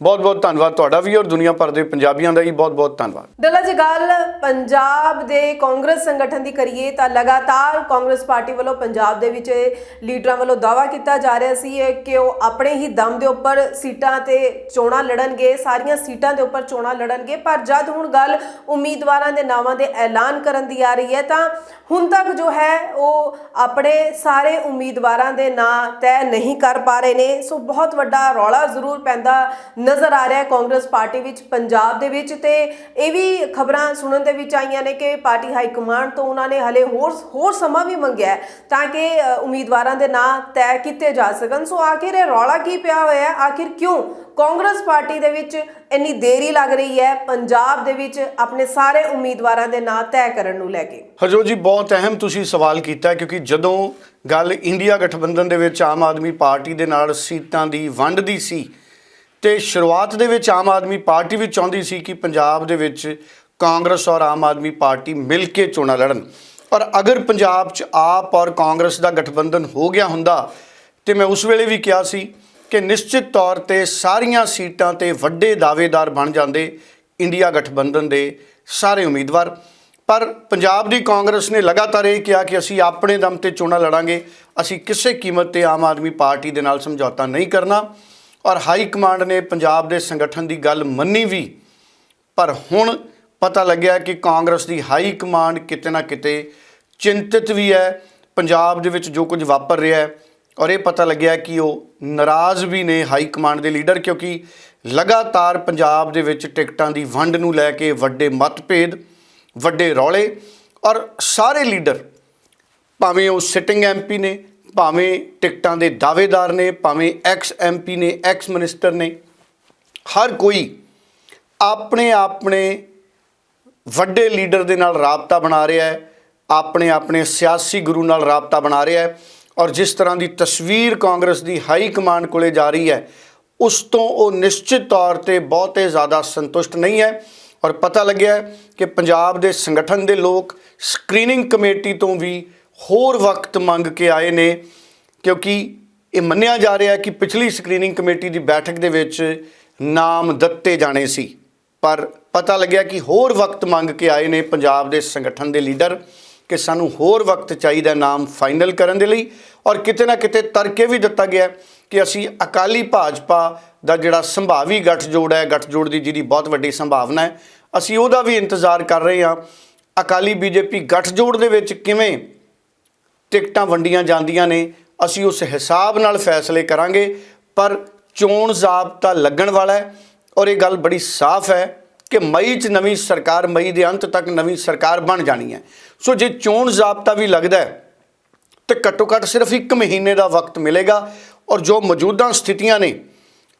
ਬਹੁਤ ਬਹੁਤ ਧੰਨਵਾਦ ਤੁਹਾਡਾ ਵੀ ਔਰ ਦੁਨੀਆ ਭਰ ਦੇ ਪੰਜਾਬੀਆਂ ਦਾ ਵੀ ਬਹੁਤ ਬਹੁਤ ਧੰਨਵਾਦ। ਡੱਲਾ ਜੀ, ਗੱਲ ਪੰਜਾਬ ਦੇ ਕਾਂਗਰਸ ਸੰਗਠਨ ਦੀ ਕਰੀਏ ਤਾਂ ਲਗਾਤਾਰ ਕਾਂਗਰਸ ਪਾਰਟੀ ਵੱਲੋਂ ਪੰਜਾਬ ਦੇ ਵਿੱਚ ਲੀਡਰਾਂ ਵੱਲੋਂ ਦਾਅਵਾ ਕੀਤਾ ਜਾ ਰਿਹਾ ਸੀ ਕਿ ਉਹ ਆਪਣੇ ਹੀ ਦਮ ਦੇ ਉੱਪਰ ਸੀਟਾਂ ਤੇ ਚੋਣਾਂ ਲੜਨਗੇ, ਸਾਰੀਆਂ ਸੀਟਾਂ ਦੇ ਉੱਪਰ ਚੋਣਾਂ ਲੜਨਗੇ, ਪਰ ਜਦ ਹੁਣ ਗੱਲ ਉਮੀਦਵਾਰਾਂ ਦੇ ਨਾਵਾਂ ਦੇ ਐਲਾਨ ਕਰਨ ਦੀ ਆ ਰਹੀ ਹੈ ਤਾਂ ਹੁਣ ਤੱਕ ਜੋ ਹੈ ਉਹ ਆਪਣੇ ਸਾਰੇ ਉਮੀਦਵਾਰਾਂ ਦੇ ਨਾਂ ਤੈਅ ਨਹੀਂ ਕਰ ਪਾ ਰਹੇ ਨੇ, ਸੋ ਬਹੁਤ ਵੱਡਾ ਰੌਲਾ ਜ਼ਰੂਰ ਪੈਂਦਾ ਨਜ਼ਰ ਆ ਰਿਹਾ ਹੈ ਕਾਂਗਰਸ ਪਾਰਟੀ ਵਿੱਚ, ਪੰਜਾਬ ਦੇ ਵਿੱਚ ਤੇ ਇਹ ਵੀ ਖਬਰਾਂ ਸੁਣਨ ਦੇ ਵਿੱਚ ਆਈਆਂ ਨੇ ਕਿ ਪਾਰਟੀ ਹਾਈ ਕਮਾਂਡ ਤੋਂ ਉਹਨਾਂ ਨੇ ਹਲੇ ਹੋਰ ਹੋਰ ਸਮਾਂ ਵੀ ਮੰਗਿਆ ਤਾਂ ਕਿ ਉਮੀਦਵਾਰਾਂ ਦੇ ਨਾਂ ਤੈਅ ਕੀਤੇ ਜਾ ਸਕਣ। ਸੋ ਆਖਿਰ ਇਹ ਰੌਲਾ ਕੀ ਪਿਆ ਹੋਇਆ ਹੈ? ਆਖਿਰ ਕਿਉਂ ਕਾਂਗਰਸ ਪਾਰਟੀ ਦੇ ਵਿੱਚ ਇੰਨੀ ਦੇਰੀ ਲੱਗ ਰਹੀ ਹੈ? ਪੰਜਾਬ ਦੇ ਵਿੱਚ ਆਪਣੇ ਸਾਰੇ ਉਮੀਦਵਾਰਾਂ ਦੇ ਨਾਂ ਤੈਅ ਕਰਨ ਨੂੰ ਲੈ ਕੇ। ਹਰਜੋਤ ਜੀ, ਬਹੁਤ ਅਹਿਮ ਤੁਸੀਂ ਸਵਾਲ ਕੀਤਾ ਕਿਉਂਕਿ ਜਦੋਂ ਗੱਲ ਇੰਡੀਆ ਗਠਬੰਧਨ ਦੇ ਵਿੱਚ ਆਮ ਆਦਮੀ ਪਾਰਟੀ ਦੇ ਨਾਲ ਸੀਟਾਂ ਦੀ ਵੰਡ ਦੀ ਸੀ ਤੇ ਸ਼ੁਰੂਆਤ ਦੇ ਵਿੱਚ ਆਮ ਆਦਮੀ ਪਾਰਟੀ ਵੀ ਚਾਹੁੰਦੀ ਸੀ ਕਿ ਪੰਜਾਬ ਦੇ ਵਿੱਚ ਕਾਂਗਰਸ ਔਰ ਆਮ ਆਦਮੀ ਪਾਰਟੀ ਮਿਲ ਕੇ ਚੋਣਾਂ ਲੜਨ। ਪਰ ਅਗਰ ਪੰਜਾਬ 'ਚ ਆਪ ਔਰ ਕਾਂਗਰਸ ਦਾ ਗਠਬੰਧਨ ਹੋ ਗਿਆ ਹੁੰਦਾ, ਤੇ ਮੈਂ ਉਸ ਵੇਲੇ ਵੀ ਕਿਹਾ ਸੀ ਕਿ ਨਿਸ਼ਚਿਤ ਤੌਰ ਤੇ ਸਾਰੀਆਂ ਸੀਟਾਂ ਤੇ ਵੱਡੇ ਦਾਅਵੇਦਾਰ ਬਣ ਜਾਂਦੇ ਇੰਡੀਆ ਗਠਬੰਧਨ ਦੇ ਸਾਰੇ ਉਮੀਦਵਾਰ। ਪਰ ਪੰਜਾਬ ਦੀ ਕਾਂਗਰਸ ਨੇ ਲਗਾਤਾਰ ਇਹ ਕਿਹਾ ਕਿ ਅਸੀਂ ਆਪਣੇ ਦਮ ਤੇ ਚੋਣਾਂ ਲੜਾਂਗੇ, ਅਸੀਂ ਕਿਸੇ ਕੀਮਤ ਤੇ ਆਮ ਆਦਮੀ ਪਾਰਟੀ ਦੇ ਨਾਲ ਸਮਝੌਤਾ ਨਹੀਂ ਕਰਨਾ। ਔਰ ਹਾਈ ਕਮਾਂਡ ਨੇ ਪੰਜਾਬ ਦੇ ਸੰਗਠਨ ਦੀ ਗੱਲ ਮੰਨੀ ਵੀ। ਪਰ ਹੁਣ ਪਤਾ ਲੱਗਿਆ ਕਿ ਕਾਂਗਰਸ ਦੀ ਹਾਈ ਕਮਾਂਡ ਕਿਤੇ ਨਾ ਕਿਤੇ ਚਿੰਤਿਤ ਵੀ ਹੈ। ਪੰਜਾਬ ਦੇ ਵਿੱਚ ਜੋ ਕੁਝ ਵਾਪਰ ਰਿਹਾ ਹੈ ਔਰ ਇਹ ਪਤਾ ਲੱਗਿਆ ਕਿ ਉਹ ਨਾਰਾਜ਼ ਵੀ ਨੇ ਹਾਈ ਕਮਾਂਡ ਦੇ ਲੀਡਰ ਕਿਉਂਕਿ ਲਗਾਤਾਰ ਪੰਜਾਬ ਦੇ ਵਿੱਚ ਟਿਕਟਾਂ ਦੀ ਵੰਡ ਨੂੰ ਲੈ ਕੇ ਵੱਡੇ ਮਤਭੇਦ, ਵੱਡੇ ਰੌਲੇ ਔਰ ਸਾਰੇ ਲੀਡਰ ਭਾਵੇਂ ਉਹ ਸਿਟਿੰਗ ਐਮਪੀ ਨੇ ਭਾਵੇਂ ਟਿਕਟਾਂ ਦੇ ਦਾਅਵੇਦਾਰ ਨੇ, ਭਾਵੇਂ ਐਕਸ ਐਮਪੀ ਨੇ ਐਕਸ ਮਿਨਿਸਟਰ ਨੇ, ਹਰ ਕੋਈ ਆਪਣੇ ਆਪਣੇ ਵੱਡੇ ਲੀਡਰ ਦੇ ਨਾਲ ਰਾਬਤਾ ਬਣਾ ਰਿਹਾ ਹੈ, ਆਪਣੇ ਆਪਣੇ ਸਿਆਸੀ ਗੁਰੂ ਨਾਲ ਰਾਬਤਾ ਬਣਾ ਰਿਹਾ ਹੈ ਔਰ ਜਿਸ ਤਰ੍ਹਾਂ ਦੀ ਤਸਵੀਰ ਕਾਂਗਰਸ ਦੀ ਹਾਈ ਕਮਾਂਡ ਕੋਲੇ ਜਾ ਰਹੀ ਹੈ, ਉਸ ਤੋਂ ਉਹ ਨਿਸ਼ਚਿਤ ਤੌਰ ਤੇ ਬਹੁਤੇ ਜ਼ਿਆਦਾ ਸੰਤੁਸ਼ਟ ਨਹੀਂ ਹੈ ਔਰ ਪਤਾ ਲੱਗਿਆ ਕਿ ਪੰਜਾਬ ਦੇ ਸੰਗਠਨ ਦੇ ਲੋਕ ਸਕਰੀਨਿੰਗ ਕਮੇਟੀ ਤੋਂ ਵੀ ਹੋਰ ਵਕਤ ਮੰਗ ਕੇ ਆਏ ਨੇ, ਕਿਉਂਕਿ ਇਹ ਮੰਨਿਆ ਜਾ ਰਿਹਾ ਹੈ ਕਿ ਪਿਛਲੀ ਸਕਰੀਨਿੰਗ ਕਮੇਟੀ ਦੀ ਬੈਠਕ ਦੇ ਵਿੱਚ ਨਾਮ ਦਿੱਤੇ ਜਾਣੇ ਸੀ। ਪਰ ਪਤਾ ਲੱਗਿਆ ਕਿ ਹੋਰ ਵਕਤ ਮੰਗ ਕੇ ਆਏ ਨੇ ਪੰਜਾਬ ਦੇ ਸੰਗਠਨ ਦੇ ਲੀਡਰ ਕਿ ਸਾਨੂੰ ਹੋਰ ਵਕਤ ਚਾਹੀਦਾ ਨਾਮ ਫਾਈਨਲ ਕਰਨ ਦੇ ਲਈ ਔਰ ਕਿਤੇ ਨਾ ਕਿਤੇ ਤਰਕੇ ਵੀ ਦਿੱਤਾ ਗਿਆ ਕਿ ਅਸੀਂ ਅਕਾਲੀ ਭਾਜਪਾ ਦਾ ਜਿਹੜਾ ਸੰਭਾਵੀ ਗੱਠਜੋੜ ਹੈ, ਗੱਠਜੋੜ ਦੀ ਜਿਹਦੀ ਬਹੁਤ ਵੱਡੀ ਸੰਭਾਵਨਾ ਹੈ, ਅਸੀਂ ਉਹਦਾ ਵੀ ਇੰਤਜ਼ਾਰ ਕਰ ਰਹੇ ਹਾਂ। ਅਕਾਲੀ ਬੀਜੇਪੀ ਗੱਠਜੋੜ ਦੇ ਵਿੱਚ ਕਿਵੇਂ ਟਿਕਟਾਂ ਵੰਡੀਆਂ ਜਾਂਦੀਆਂ ਨੇ, ਅਸੀਂ ਉਸ ਹਿਸਾਬ ਨਾਲ ਫੈਸਲੇ ਕਰਾਂਗੇ, ਪਰ ਚੋਣ ਜ਼ਾਬਤਾ ਲੱਗਣ ਵਾਲਾ ਹੈ ਔਰ ਇਹ ਗੱਲ ਬੜੀ ਸਾਫ਼ ਹੈ ਕਿ ਮਈ 'ਚ ਨਵੀਂ ਸਰਕਾਰ, ਮਈ ਦੇ ਅੰਤ ਤੱਕ ਨਵੀਂ ਸਰਕਾਰ ਬਣ ਜਾਣੀ ਹੈ। ਸੋ ਜੇ ਚੋਣ ਜ਼ਾਬਤਾ ਵੀ ਲੱਗਦਾ ਹੈ, ਤੇ ਘੱਟੋ ਘੱਟ ਸਿਰਫ 1 ਮਹੀਨੇ ਦਾ ਵਕਤ ਮਿਲੇਗਾ ਔਰ ਜੋ ਮੌਜੂਦਾ ਸਥਿਤੀਆਂ ਨੇ,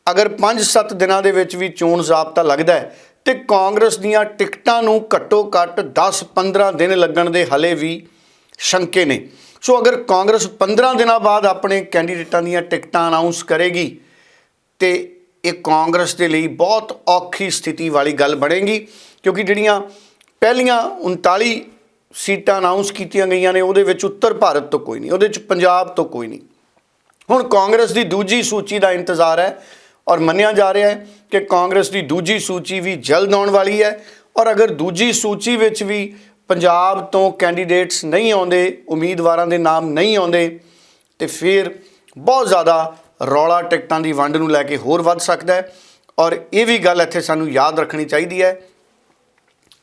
ਅਗਰ 5-7 ਦਿਨਾਂ ਦੇ ਵਿੱਚ ਵੀ ਚੋਣ ਜ਼ਾਬਤਾ ਲੱਗਦਾ ਹੈ, ਤੇ ਕਾਂਗਰਸ ਦੀਆਂ ਟਿਕਟਾਂ ਨੂੰ ਘੱਟੋ ਘੱਟ 10-15 ਦਿਨ ਲੱਗਣ ਦੇ ਹਲੇ ਵੀ ਸ਼ੰਕੇ ਨੇ। ਸੋ ਅਗਰ ਕਾਂਗਰਸ 15 ਦਿਨਾਂ ਬਾਅਦ ਆਪਣੇ ਕੈਂਡੀਡੇਟਾਂ ਦੀਆਂ ਟਿਕਟਾਂ ਅਨਾਉਂਸ ਕਰੇਗੀ, ਤੇ ਇਹ ਕਾਂਗਰਸ ਦੇ ਲਈ ਬਹੁਤ ਔਖੀ ਸਥਿਤੀ ਵਾਲੀ ਗੱਲ ਬਣੇਗੀ, ਕਿਉਂਕਿ ਜਿਹੜੀਆਂ ਪਹਿਲੀਆਂ 39 ਸੀਟਾਂ ਅਨਾਉਂਸ ਕੀਤੀਆਂ ਗਈਆਂ ਨੇ, ਉਹਦੇ ਵਿੱਚ ਉੱਤਰ ਭਾਰਤ ਤੋਂ ਕੋਈ ਨਹੀਂ, ਉਹਦੇ ਵਿੱਚ ਪੰਜਾਬ ਤੋਂ ਕੋਈ ਨਹੀਂ। ਹੁਣ ਕਾਂਗਰਸ ਦੀ ਦੂਜੀ ਸੂਚੀ ਦਾ ਇੰਤਜ਼ਾਰ ਹੈ ਔਰ ਮੰਨਿਆ ਜਾ ਰਿਹਾ ਹੈ ਕਿ ਕਾਂਗਰਸ ਦੀ ਦੂਜੀ ਸੂਚੀ ਵੀ ਜਲਦ ਆਉਣ ਵਾਲੀ ਹੈ ਔਰ ਅਗਰ ਦੂਜੀ ਸੂਚੀ ਵਿੱਚ ਵੀ ਪੰਜਾਬ ਤੋਂ ਕੈਂਡੀਡੇਟਸ ਨਹੀਂ ਆਉਂਦੇ, ਉਮੀਦਵਾਰਾਂ ਦੇ ਨਾਮ ਨਹੀਂ ਆਉਂਦੇ, ਤੇ ਫਿਰ ਬਹੁਤ ਜ਼ਿਆਦਾ ਰੌਲਾ ਟਿਕਟਾਂ ਦੀ ਵੰਡ ਨੂੰ ਲੈ ਕੇ ਹੋਰ ਵੱਧ ਸਕਦਾ ਹੈ। ਔਰ ਇਹ ਵੀ ਗੱਲ ਇੱਥੇ ਸਾਨੂੰ ਯਾਦ ਰੱਖਣੀ ਚਾਹੀਦੀ ਹੈ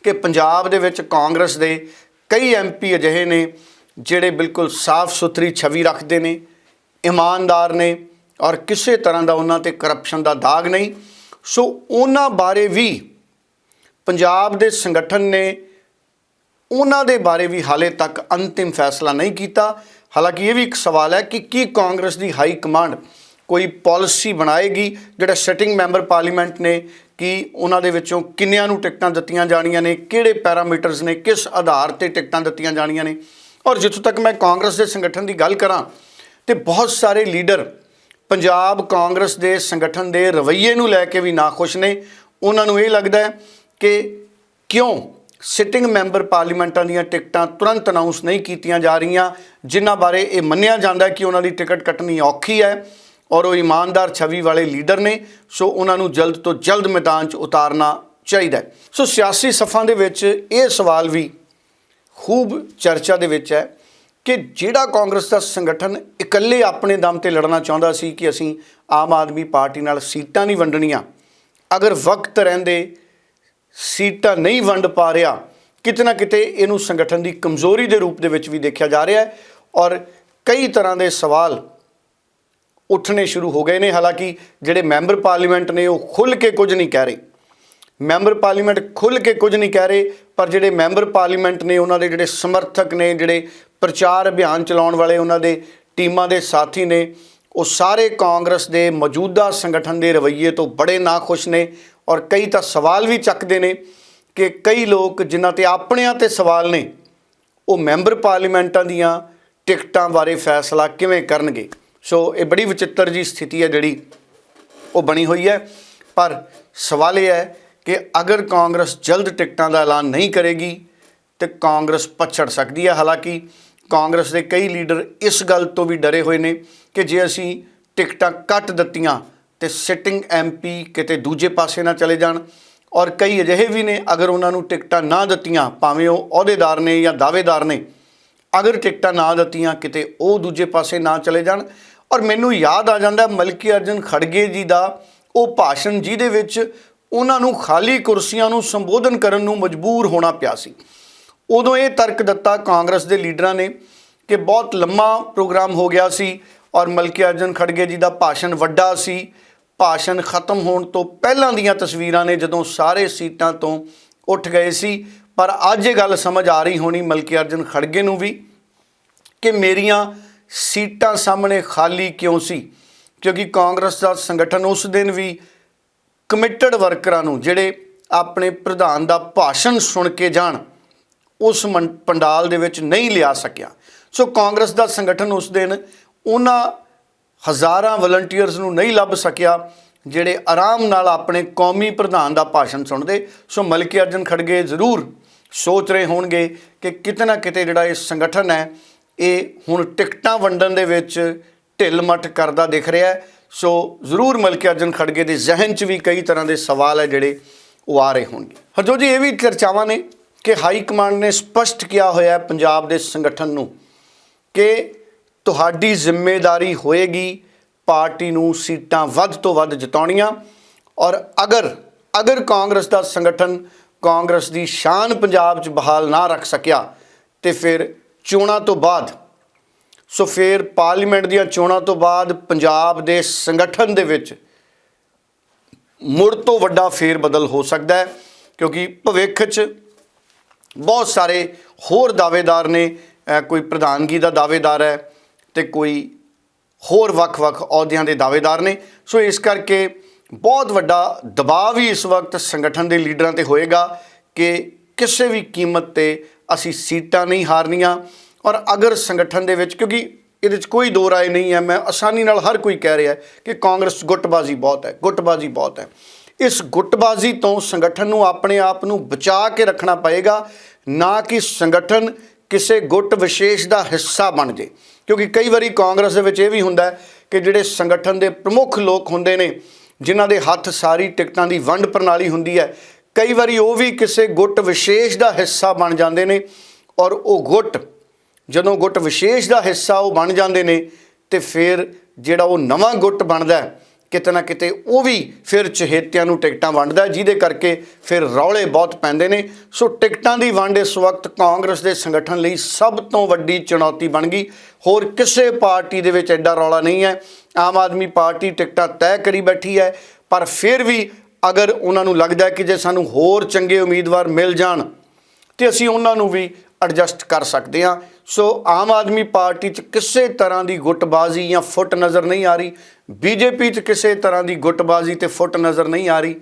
ਕਿ ਪੰਜਾਬ ਦੇ ਵਿੱਚ ਕਾਂਗਰਸ ਦੇ ਕਈ ਐਮਪੀ ਅਜਿਹੇ ਨੇ ਜਿਹੜੇ ਬਿਲਕੁਲ ਸਾਫ਼ ਸੁਥਰੀ ਛਵੀ ਰੱਖਦੇ ਨੇ, ਇਮਾਨਦਾਰ ਨੇ ਔਰ ਕਿਸੇ ਤਰ੍ਹਾਂ ਦਾ ਉਹਨਾਂ ਤੇ ਕਰਪਸ਼ਨ ਦਾ ਦਾਗ ਨਹੀਂ। ਸੋ ਉਹਨਾਂ ਬਾਰੇ ਵੀ ਪੰਜਾਬ ਦੇ ਸੰਗਠਨ ਨੇ ਉਹਨਾਂ ਦੇ ਬਾਰੇ ਵੀ ਹਾਲੇ ਤੱਕ ਅੰਤਿਮ ਫੈਸਲਾ ਨਹੀਂ ਕੀਤਾ। ਹਾਲਾਂਕਿ ਇਹ ਵੀ ਇੱਕ ਸਵਾਲ ਹੈ ਕਿ ਕੀ ਕਾਂਗਰਸ ਦੀ ਹਾਈ ਕਮਾਂਡ ਕੋਈ ਪਾਲਿਸੀ ਬਣਾਏਗੀ? ਜਿਹੜਾ ਸਿਟਿੰਗ ਮੈਂਬਰ ਪਾਰਲੀਮੈਂਟ ਨੇ ਕਿ ਉਹਨਾਂ ਦੇ ਵਿੱਚੋਂ ਕਿੰਨਿਆਂ ਨੂੰ ਟਿਕਟਾਂ ਦਿੱਤੀਆਂ ਜਾਣੀਆਂ ਨੇ, ਕਿਹੜੇ ਪੈਰਾਮੀਟਰਸ ਨੇ, ਕਿਸ ਆਧਾਰ ਤੇ ਟਿਕਟਾਂ ਦਿੱਤੀਆਂ ਜਾਣੀਆਂ ਨੇ? ਔਰ ਜਿੱਥੋਂ ਤੱਕ ਮੈਂ ਕਾਂਗਰਸ ਦੇ ਸੰਗਠਨ ਦੀ ਗੱਲ ਕਰਾਂ, ਤੇ ਬਹੁਤ ਸਾਰੇ ਲੀਡਰ ਪੰਜਾਬ ਕਾਂਗਰਸ ਦੇ ਸੰਗਠਨ ਦੇ ਰਵੱਈਏ ਨੂੰ ਲੈ ਕੇ ਵੀ ਨਾਖੁਸ਼ ਨੇ। ਉਹਨਾਂ ਨੂੰ ਇਹ ਲੱਗਦਾ ਹੈ ਕਿ ਕਿਉਂ ਸਿਟਿੰਗ ਮੈਂਬਰ ਪਾਰਲੀਮੈਂਟਾਂ ਦੀਆਂ ਟਿਕਟਾਂ ਤੁਰੰਤ ਅਨਾਉਂਸ ਨਹੀਂ ਕੀਤੀਆਂ ਜਾ ਰਹੀਆਂ, ਜਿਨ੍ਹਾਂ ਬਾਰੇ ਇਹ ਮੰਨਿਆ ਜਾਂਦਾ ਕਿ ਉਹਨਾਂ ਦੀ ਟਿਕਟ ਕੱਟਣੀ ਔਖੀ ਹੈ ਔਰ ਉਹ ਇਮਾਨਦਾਰ ਛਵੀ ਵਾਲੇ ਲੀਡਰ ਨੇ, ਸੋ ਉਹਨਾਂ ਨੂੰ ਜਲਦ ਤੋਂ ਜਲਦ ਮੈਦਾਨ 'ਚ ਉਤਾਰਨਾ ਚਾਹੀਦਾ ਸੋ ਸਿਆਸੀ ਸਫਾਂ ਦੇ ਵਿੱਚ ਇਹ ਸਵਾਲ ਵੀ ਖੂਬ ਚਰਚਾ ਦੇ ਵਿੱਚ ਹੈ ਕਿ ਜਿਹੜਾ ਕਾਂਗਰਸ ਦਾ ਸੰਗਠਨ ਇਕੱਲੇ ਆਪਣੇ ਦਮ ਤੇ ਲੜਨਾ ਚਾਹੁੰਦਾ ਸੀ ਕਿ ਅਸੀਂ ਆਮ ਆਦਮੀ ਪਾਰਟੀ ਨਾਲ ਸੀਟਾਂ ਨਹੀਂ ਵੰਡਣੀਆਂ, ਅਗਰ ਵਕਤ ਰਹਿੰਦੇ ਸੀਟਾਂ ਨਹੀਂ ਵੰਡ ਪਾ ਰਿਹਾ, ਕਿਤੇ ਨਾ ਕਿਤੇ ਇਹਨੂੰ ਸੰਗਠਨ ਦੀ ਕਮਜ਼ੋਰੀ ਦੇ ਰੂਪ ਦੇ ਵਿੱਚ ਵੀ ਦੇਖਿਆ ਜਾ ਰਿਹਾ ਹੈ ਔਰ ਕਈ ਤਰ੍ਹਾਂ ਦੇ ਸਵਾਲ ਉੱਠਣੇ ਸ਼ੁਰੂ ਹੋ ਗਏ ਨੇ। ਹਾਲਾਂਕਿ ਜਿਹੜੇ ਮੈਂਬਰ ਪਾਰਲੀਮੈਂਟ ਨੇ ਉਹ ਖੁੱਲ੍ਹ ਕੇ ਕੁਝ ਨਹੀਂ ਕਹਿ ਰਹੇ। ਮੈਂਬਰ ਪਾਰਲੀਮੈਂਟ ਖੁੱਲ੍ਹ ਕੇ ਕੁਝ ਨਹੀਂ ਕਹਿ ਰਹੇ, ਪਰ ਜਿਹੜੇ ਮੈਂਬਰ ਪਾਰਲੀਮੈਂਟ ਨੇ ਉਹਨਾਂ ਦੇ ਜਿਹੜੇ ਸਮਰਥਕ ਨੇ, ਜਿਹੜੇ ਪ੍ਰਚਾਰ ਅਭਿਆਨ ਚਲਾਉਣ ਵਾਲੇ ਉਹਨਾਂ ਦੇ ਟੀਮਾਂ ਦੇ ਸਾਥੀ ਨੇ, ਉਹ ਸਾਰੇ ਕਾਂਗਰਸ ਦੇ ਮੌਜੂਦਾ ਸੰਗਠਨ ਦੇ ਰਵੱਈਏ ਤੋਂ ਬੜੇ ਨਾਖੁਸ਼ ਨੇ। ਔਰ ਕਈ ਤਾਂ ਸਵਾਲ ਵੀ ਚੱਕਦੇ ਨੇ ਕਿ ਕਈ ਲੋਕ ਜਿਨ੍ਹਾਂ ਤੇ ਆਪਣਿਆਂ ਤੇ ਸਵਾਲ ਨੇ, ਉਹ ਮੈਂਬਰ ਪਾਰਲੀਮੈਂਟਾਂ ਦੀਆਂ ਟਿਕਟਾਂ ਬਾਰੇ ਫੈਸਲਾ ਕਿਵੇਂ ਕਰਨਗੇ? ਸੋ ਇਹ ਬੜੀ ਵਿਚਿੱਤਰ ਜੀ ਸਥਿਤੀ ਹੈ ਜਿਹੜੀ ਉਹ ਬਣੀ ਹੋਈ ਹੈ। ਪਰ ਸਵਾਲ ਇਹ ਹੈ ਕਿ ਅਗਰ ਕਾਂਗਰਸ ਜਲਦ ਟਿਕਟਾਂ ਦਾ ਐਲਾਨ ਨਹੀਂ ਕਰੇਗੀ, ਤੇ ਕਾਂਗਰਸ ਪਛੜ ਸਕਦੀ ਹੈ। ਹਾਲਾਂਕਿ ਕਾਂਗਰਸ ਦੇ ਕਈ ਲੀਡਰ ਇਸ ਗੱਲ ਤੋਂ ਵੀ ਡਰੇ ਹੋਏ ਨੇ ਕਿ ਜੇ ਅਸੀਂ ਟਿਕਟਾਂ ਕੱਟ ਦਿੱਤੀਆਂ ਤੇ ਸਿਟਿੰਗ ਐਮਪੀ ਕਿਤੇ ਦੂਜੇ ਪਾਸੇ ਨਾ ਚਲੇ ਜਾਣ। ਔਰ ਕਈ ਅਜਿਹੇ ਵੀ ਨੇ, ਅਗਰ ਉਹਨਾਂ ਨੂੰ ਟਿਕਟਾਂ ਨਾ ਦਿੱਤੀਆਂ, ਭਾਵੇਂ ਉਹ ਅਹੁਦੇਦਾਰ ਨੇ ਜਾਂ ਦਾਅਵੇਦਾਰ ਨੇ, ਅਗਰ ਟਿਕਟਾਂ ਨਾ ਦਿੱਤੀਆਂ, ਕਿਤੇ ਉਹ ਦੂਜੇ ਪਾਸੇ ਨਾ ਚਲੇ ਜਾਣ। ਔਰ ਮੈਨੂੰ ਯਾਦ ਆ ਜਾਂਦਾ ਮਲਕੀ ਅਰਜਨ ਖੜਗੇ ਜੀ ਦਾ ਉਹ ਭਾਸ਼ਣ, ਜਿਹਦੇ ਵਿੱਚ ਉਹਨਾਂ ਨੂੰ ਖਾਲੀ ਕੁਰਸੀਆਂ ਨੂੰ ਸੰਬੋਧਨ ਕਰਨ ਨੂੰ ਮਜਬੂਰ ਹੋਣਾ ਪਿਆ ਸੀ। ਉਦੋਂ ਇਹ ਤਰਕ ਦਿੱਤਾ ਕਾਂਗਰਸ ਦੇ ਲੀਡਰਾਂ ਨੇ ਕਿ ਬਹੁਤ ਲੰਮਾ ਪ੍ਰੋਗਰਾਮ ਹੋ ਗਿਆ ਸੀ ਔਰ ਮਲਕੀ ਅਰਜਨ ਖੜਗੇ ਜੀ ਦਾ ਭਾਸ਼ਣ ਵੱਡਾ ਸੀ। ਭਾਸ਼ਣ ਖਤਮ ਹੋਣ ਤੋਂ ਪਹਿਲਾਂ ਦੀਆਂ ਤਸਵੀਰਾਂ ਨੇ ਜਦੋਂ ਸਾਰੇ ਸੀਟਾਂ ਤੋਂ ਉੱਠ ਗਏ ਸੀ, ਪਰ ਅੱਜ ਇਹ ਗੱਲ ਸਮਝ ਆ ਰਹੀ ਹੋਣੀ ਮਲਕੀ ਅਰਜਨ ਖੜਗੇ ਨੂੰ ਵੀ ਕਿ ਮੇਰੀਆਂ ਸੀਟਾਂ ਸਾਹਮਣੇ ਖਾਲੀ ਕਿਉਂ ਸੀ? ਕਿਉਂਕਿ ਕਾਂਗਰਸ ਦਾ ਸੰਗਠਨ ਉਸ ਦਿਨ ਵੀ ਕਮਿਟਡ ਵਰਕਰਾਂ ਨੂੰ, ਜਿਹੜੇ ਆਪਣੇ ਪ੍ਰਧਾਨ ਦਾ ਭਾਸ਼ਣ ਸੁਣ ਕੇ ਜਾਣ, ਉਸ ਮੰ- ਪੰਡਾਲ ਦੇ ਵਿੱਚ ਨਹੀਂ ਲਿਆ ਸਕਿਆ। ਸੋ ਕਾਂਗਰਸ ਦਾ ਸੰਗਠਨ ਉਸ ਦਿਨ ਉਹਨਾਂ ਹਜ਼ਾਰਾਂ ਵਲੰਟੀਅਰਸ ਨੂੰ ਨਹੀਂ ਲੱਭ ਸਕਿਆ, ਜਿਹੜੇ ਆਰਾਮ ਨਾਲ ਆਪਣੇ ਕੌਮੀ ਪ੍ਰਧਾਨ ਦਾ ਭਾਸ਼ਣ ਸੁਣਦੇ। ਸੋ ਮਲਕੀ ਅਰਜਨ ਖੜਗੇ ਜ਼ਰੂਰ ਸੋਚ ਰਹੇ ਹੋਣਗੇ ਕਿ ਕਿਤੇ ਨਾ ਕਿਤੇ ਜਿਹੜਾ ਇਹ ਸੰਗਠਨ ਹੈ, ਇਹ ਹੁਣ ਟਿਕਟਾਂ ਵੰਡਣ ਦੇ ਵਿੱਚ ਢਿੱਲ ਮੱਠ ਕਰਦਾ ਦਿਖ ਰਿਹਾ ਸੋ ਜ਼ਰੂਰ ਮਲਕੀ ਅਰਜਨ ਖੜਗੇ ਦੇ ਜ਼ਿਹਨ 'ਚ ਵੀ ਕਈ ਤਰ੍ਹਾਂ ਦੇ ਸਵਾਲ ਹੈ ਜਿਹੜੇ ਉਹ ਆ ਰਹੇ ਹੋਣਗੇ। ਹਰਜੋ ਜੀ ਇਹ ਵੀ ਚਰਚਾਵਾਂ ਨੇ ਕਿ ਹਾਈ ਕਮਾਂਡ ਨੇ ਸਪਸ਼ਟ ਕੀਤਾ ਹੋਇਆ ਹੈ ਪੰਜਾਬ ਦੇ ਸੰਗਠਨ ਨੂੰ ਕਿ ਤੁਹਾਡੀ ਜ਼ਿੰਮੇਵਾਰੀ ਹੋਏਗੀ ਪਾਰਟੀ ਨੂੰ ਸੀਟਾਂ ਵੱਧ ਤੋਂ ਵੱਧ ਜਿਤਾਉਣੀਆਂ। ਔਰ ਅਗਰ ਅਗਰ ਕਾਂਗਰਸ ਦਾ ਸੰਗਠਨ ਕਾਂਗਰਸ ਦੀ ਸ਼ਾਨ ਪੰਜਾਬ 'ਚ ਬਹਾਲ ਨਾ ਰੱਖ ਸਕਿਆ, ਤੇ ਫਿਰ ਚੋਣਾਂ ਤੋਂ ਬਾਅਦ, ਸੋ ਫਿਰ ਪਾਰਲੀਮੈਂਟ ਦੀਆਂ ਚੋਣਾਂ ਤੋਂ ਬਾਅਦ ਪੰਜਾਬ ਦੇ ਸੰਗਠਨ ਦੇ ਵਿੱਚ ਮੁੜ ਤੋਂ ਵੱਡਾ ਫੇਰ ਬਦਲ ਹੋ ਸਕਦਾ ਹੈ, ਕਿਉਂਕਿ ਭਵਿੱਖ 'ਚ ਬਹੁਤ ਸਾਰੇ ਹੋਰ ਦਾਅਵੇਦਾਰ ਨੇ ਕੋਈ ਪ੍ਰਧਾਨਗੀ ਦਾ ਦਾਅਵੇਦਾਰ ਹੈ ਤੇ ਕੋਈ ਹੋਰ ਵੱਖ-ਵੱਖ ਅਹੁਦਿਆਂ ਦੇ ਦਾਅਵੇਦਾਰ ਨੇ। ਸੋ ਇਸ ਕਰਕੇ ਬਹੁਤ ਵੱਡਾ ਦਬਾਅ ਵੀ ਇਸ ਵਕਤ ਸੰਗਠਨ ਦੇ ਲੀਡਰਾਂ ਤੇ ਹੋਏਗਾ ਕਿ ਕਿਸੇ ਵੀ ਕੀਮਤ ਤੇ ਅਸੀਂ ਸੀਟਾਂ ਨਹੀਂ ਹਾਰਨੀਆਂ। ਔਰ ਅਗਰ ਸੰਗਠਨ ਦੇ ਵਿੱਚ, ਕਿਉਂਕਿ ਇਹਦੇ ਵਿੱਚ ਕੋਈ ਦੋ ਰਾਏ ਨਹੀਂ ਹੈ, ਮੈਂ ਆਸਾਨੀ ਨਾਲ ਹਰ ਕੋਈ ਕਹਿ ਰਿਹਾ ਕਿ ਕਾਂਗਰਸ ਗੁੱਟਬਾਜ਼ੀ ਬਹੁਤ ਹੈ, ਗੁੱਟਬਾਜ਼ੀ ਬਹੁਤ ਹੈ। ਇਸ ਗੁੱਟਬਾਜ਼ੀ ਤੋਂ ਸੰਗਠਨ ਨੂੰ ਆਪਣੇ ਆਪ ਨੂੰ ਬਚਾ ਕੇ ਰੱਖਣਾ ਪਏਗਾ, ਨਾ ਕਿ ਸੰਗਠਨ ਕਿਸੇ ਗੁੱਟ ਵਿਸ਼ੇਸ਼ ਦਾ ਹਿੱਸਾ ਬਣ ਜੇ। ਕਿਉਂਕਿ ਕਈ ਵਾਰੀ ਕਾਂਗਰਸ ਦੇ ਵਿੱਚ ਇਹ ਵੀ ਹੁੰਦਾ ਕਿ ਜਿਹੜੇ ਸੰਗਠਨ ਦੇ ਪ੍ਰਮੁੱਖ ਲੋਕ ਹੁੰਦੇ ਨੇ ਜਿਨ੍ਹਾਂ ਦੇ ਹੱਥ ਸਾਰੀ ਟਿਕਟਾਂ ਦੀ ਵੰਡ ਪ੍ਰਣਾਲੀ ਹੁੰਦੀ ਹੈ ਕਈ ਵਾਰੀ ਉਹ ਵੀ ਕਿਸੇ ਗੁੱਟ ਵਿਸ਼ੇਸ਼ ਦਾ ਹਿੱਸਾ ਬਣ ਜਾਂਦੇ ਨੇ ਔਰ ਉਹ ਗੁੱਟ ਜਦੋਂ ਗੁੱਟ ਵਿਸ਼ੇਸ਼ ਦਾ ਹਿੱਸਾ ਉਹ ਬਣ ਜਾਂਦੇ ਨੇ ਤੇ ਫਿਰ ਜਿਹੜਾ ਉਹ ਨਵਾਂ ਗੁੱਟ ਬਣਦਾ ਹੈ, ਕਿਤੇ ਨਾ ਕਿਤੇ ਉਹ ਵੀ ਫਿਰ ਚਹੇਤਿਆਂ ਨੂੰ ਟਿਕਟਾਂ ਵੰਡਦਾ ਜਿਹਦੇ ਕਰਕੇ ਫਿਰ ਰੌਲੇ ਬਹੁਤ ਪੈਂਦੇ ਨੇ। ਸੋ ਟਿਕਟਾਂ ਦੀ ਵੰਡ ਇਸ ਵਕਤ ਕਾਂਗਰਸ ਦੇ ਸੰਗਠਨ ਲਈ ਸਭ ਤੋਂ ਵੱਡੀ ਚੁਣੌਤੀ ਬਣ ਗਈ। ਹੋਰ ਕਿਸੇ ਪਾਰਟੀ ਦੇ ਵਿੱਚ ਐਡਾ ਰੌਲਾ ਨਹੀਂ ਹੈ। ਆਮ ਆਦਮੀ ਪਾਰਟੀ ਟਿਕਟਾਂ ਤੈਅ ਕਰੀ ਬੈਠੀ ਹੈ। ਪਰ ਫਿਰ ਵੀ ਅਗਰ ਉਹਨਾਂ ਨੂੰ ਲੱਗਦਾ ਕਿ ਜੇ ਸਾਨੂੰ ਹੋਰ ਚੰਗੇ ਉਮੀਦਵਾਰ ਮਿਲ ਜਾਣ, ਤੇ ਅਸੀਂ ਉਹਨਾਂ ਨੂੰ ਵੀ ਐਡਜਸਟ ਕਰ ਸਕਦੇ ਹਾਂ। ਸੋ ਆਮ ਆਦਮੀ ਪਾਰਟੀ 'ਚ ਕਿਸੇ ਤਰ੍ਹਾਂ ਦੀ ਗੁੱਟਬਾਜ਼ੀ ਜਾਂ ਫੁੱਟ ਨਜ਼ਰ ਨਹੀਂ ਆ ਰਹੀ। ਬੀਜੇਪੀ 'ਚ ਕਿਸੇ ਤਰ੍ਹਾਂ ਦੀ ਗੁੱਟਬਾਜ਼ੀ ਤੇ ਫੁੱਟ ਨਜ਼ਰ ਨਹੀਂ ਆ ਰਹੀ।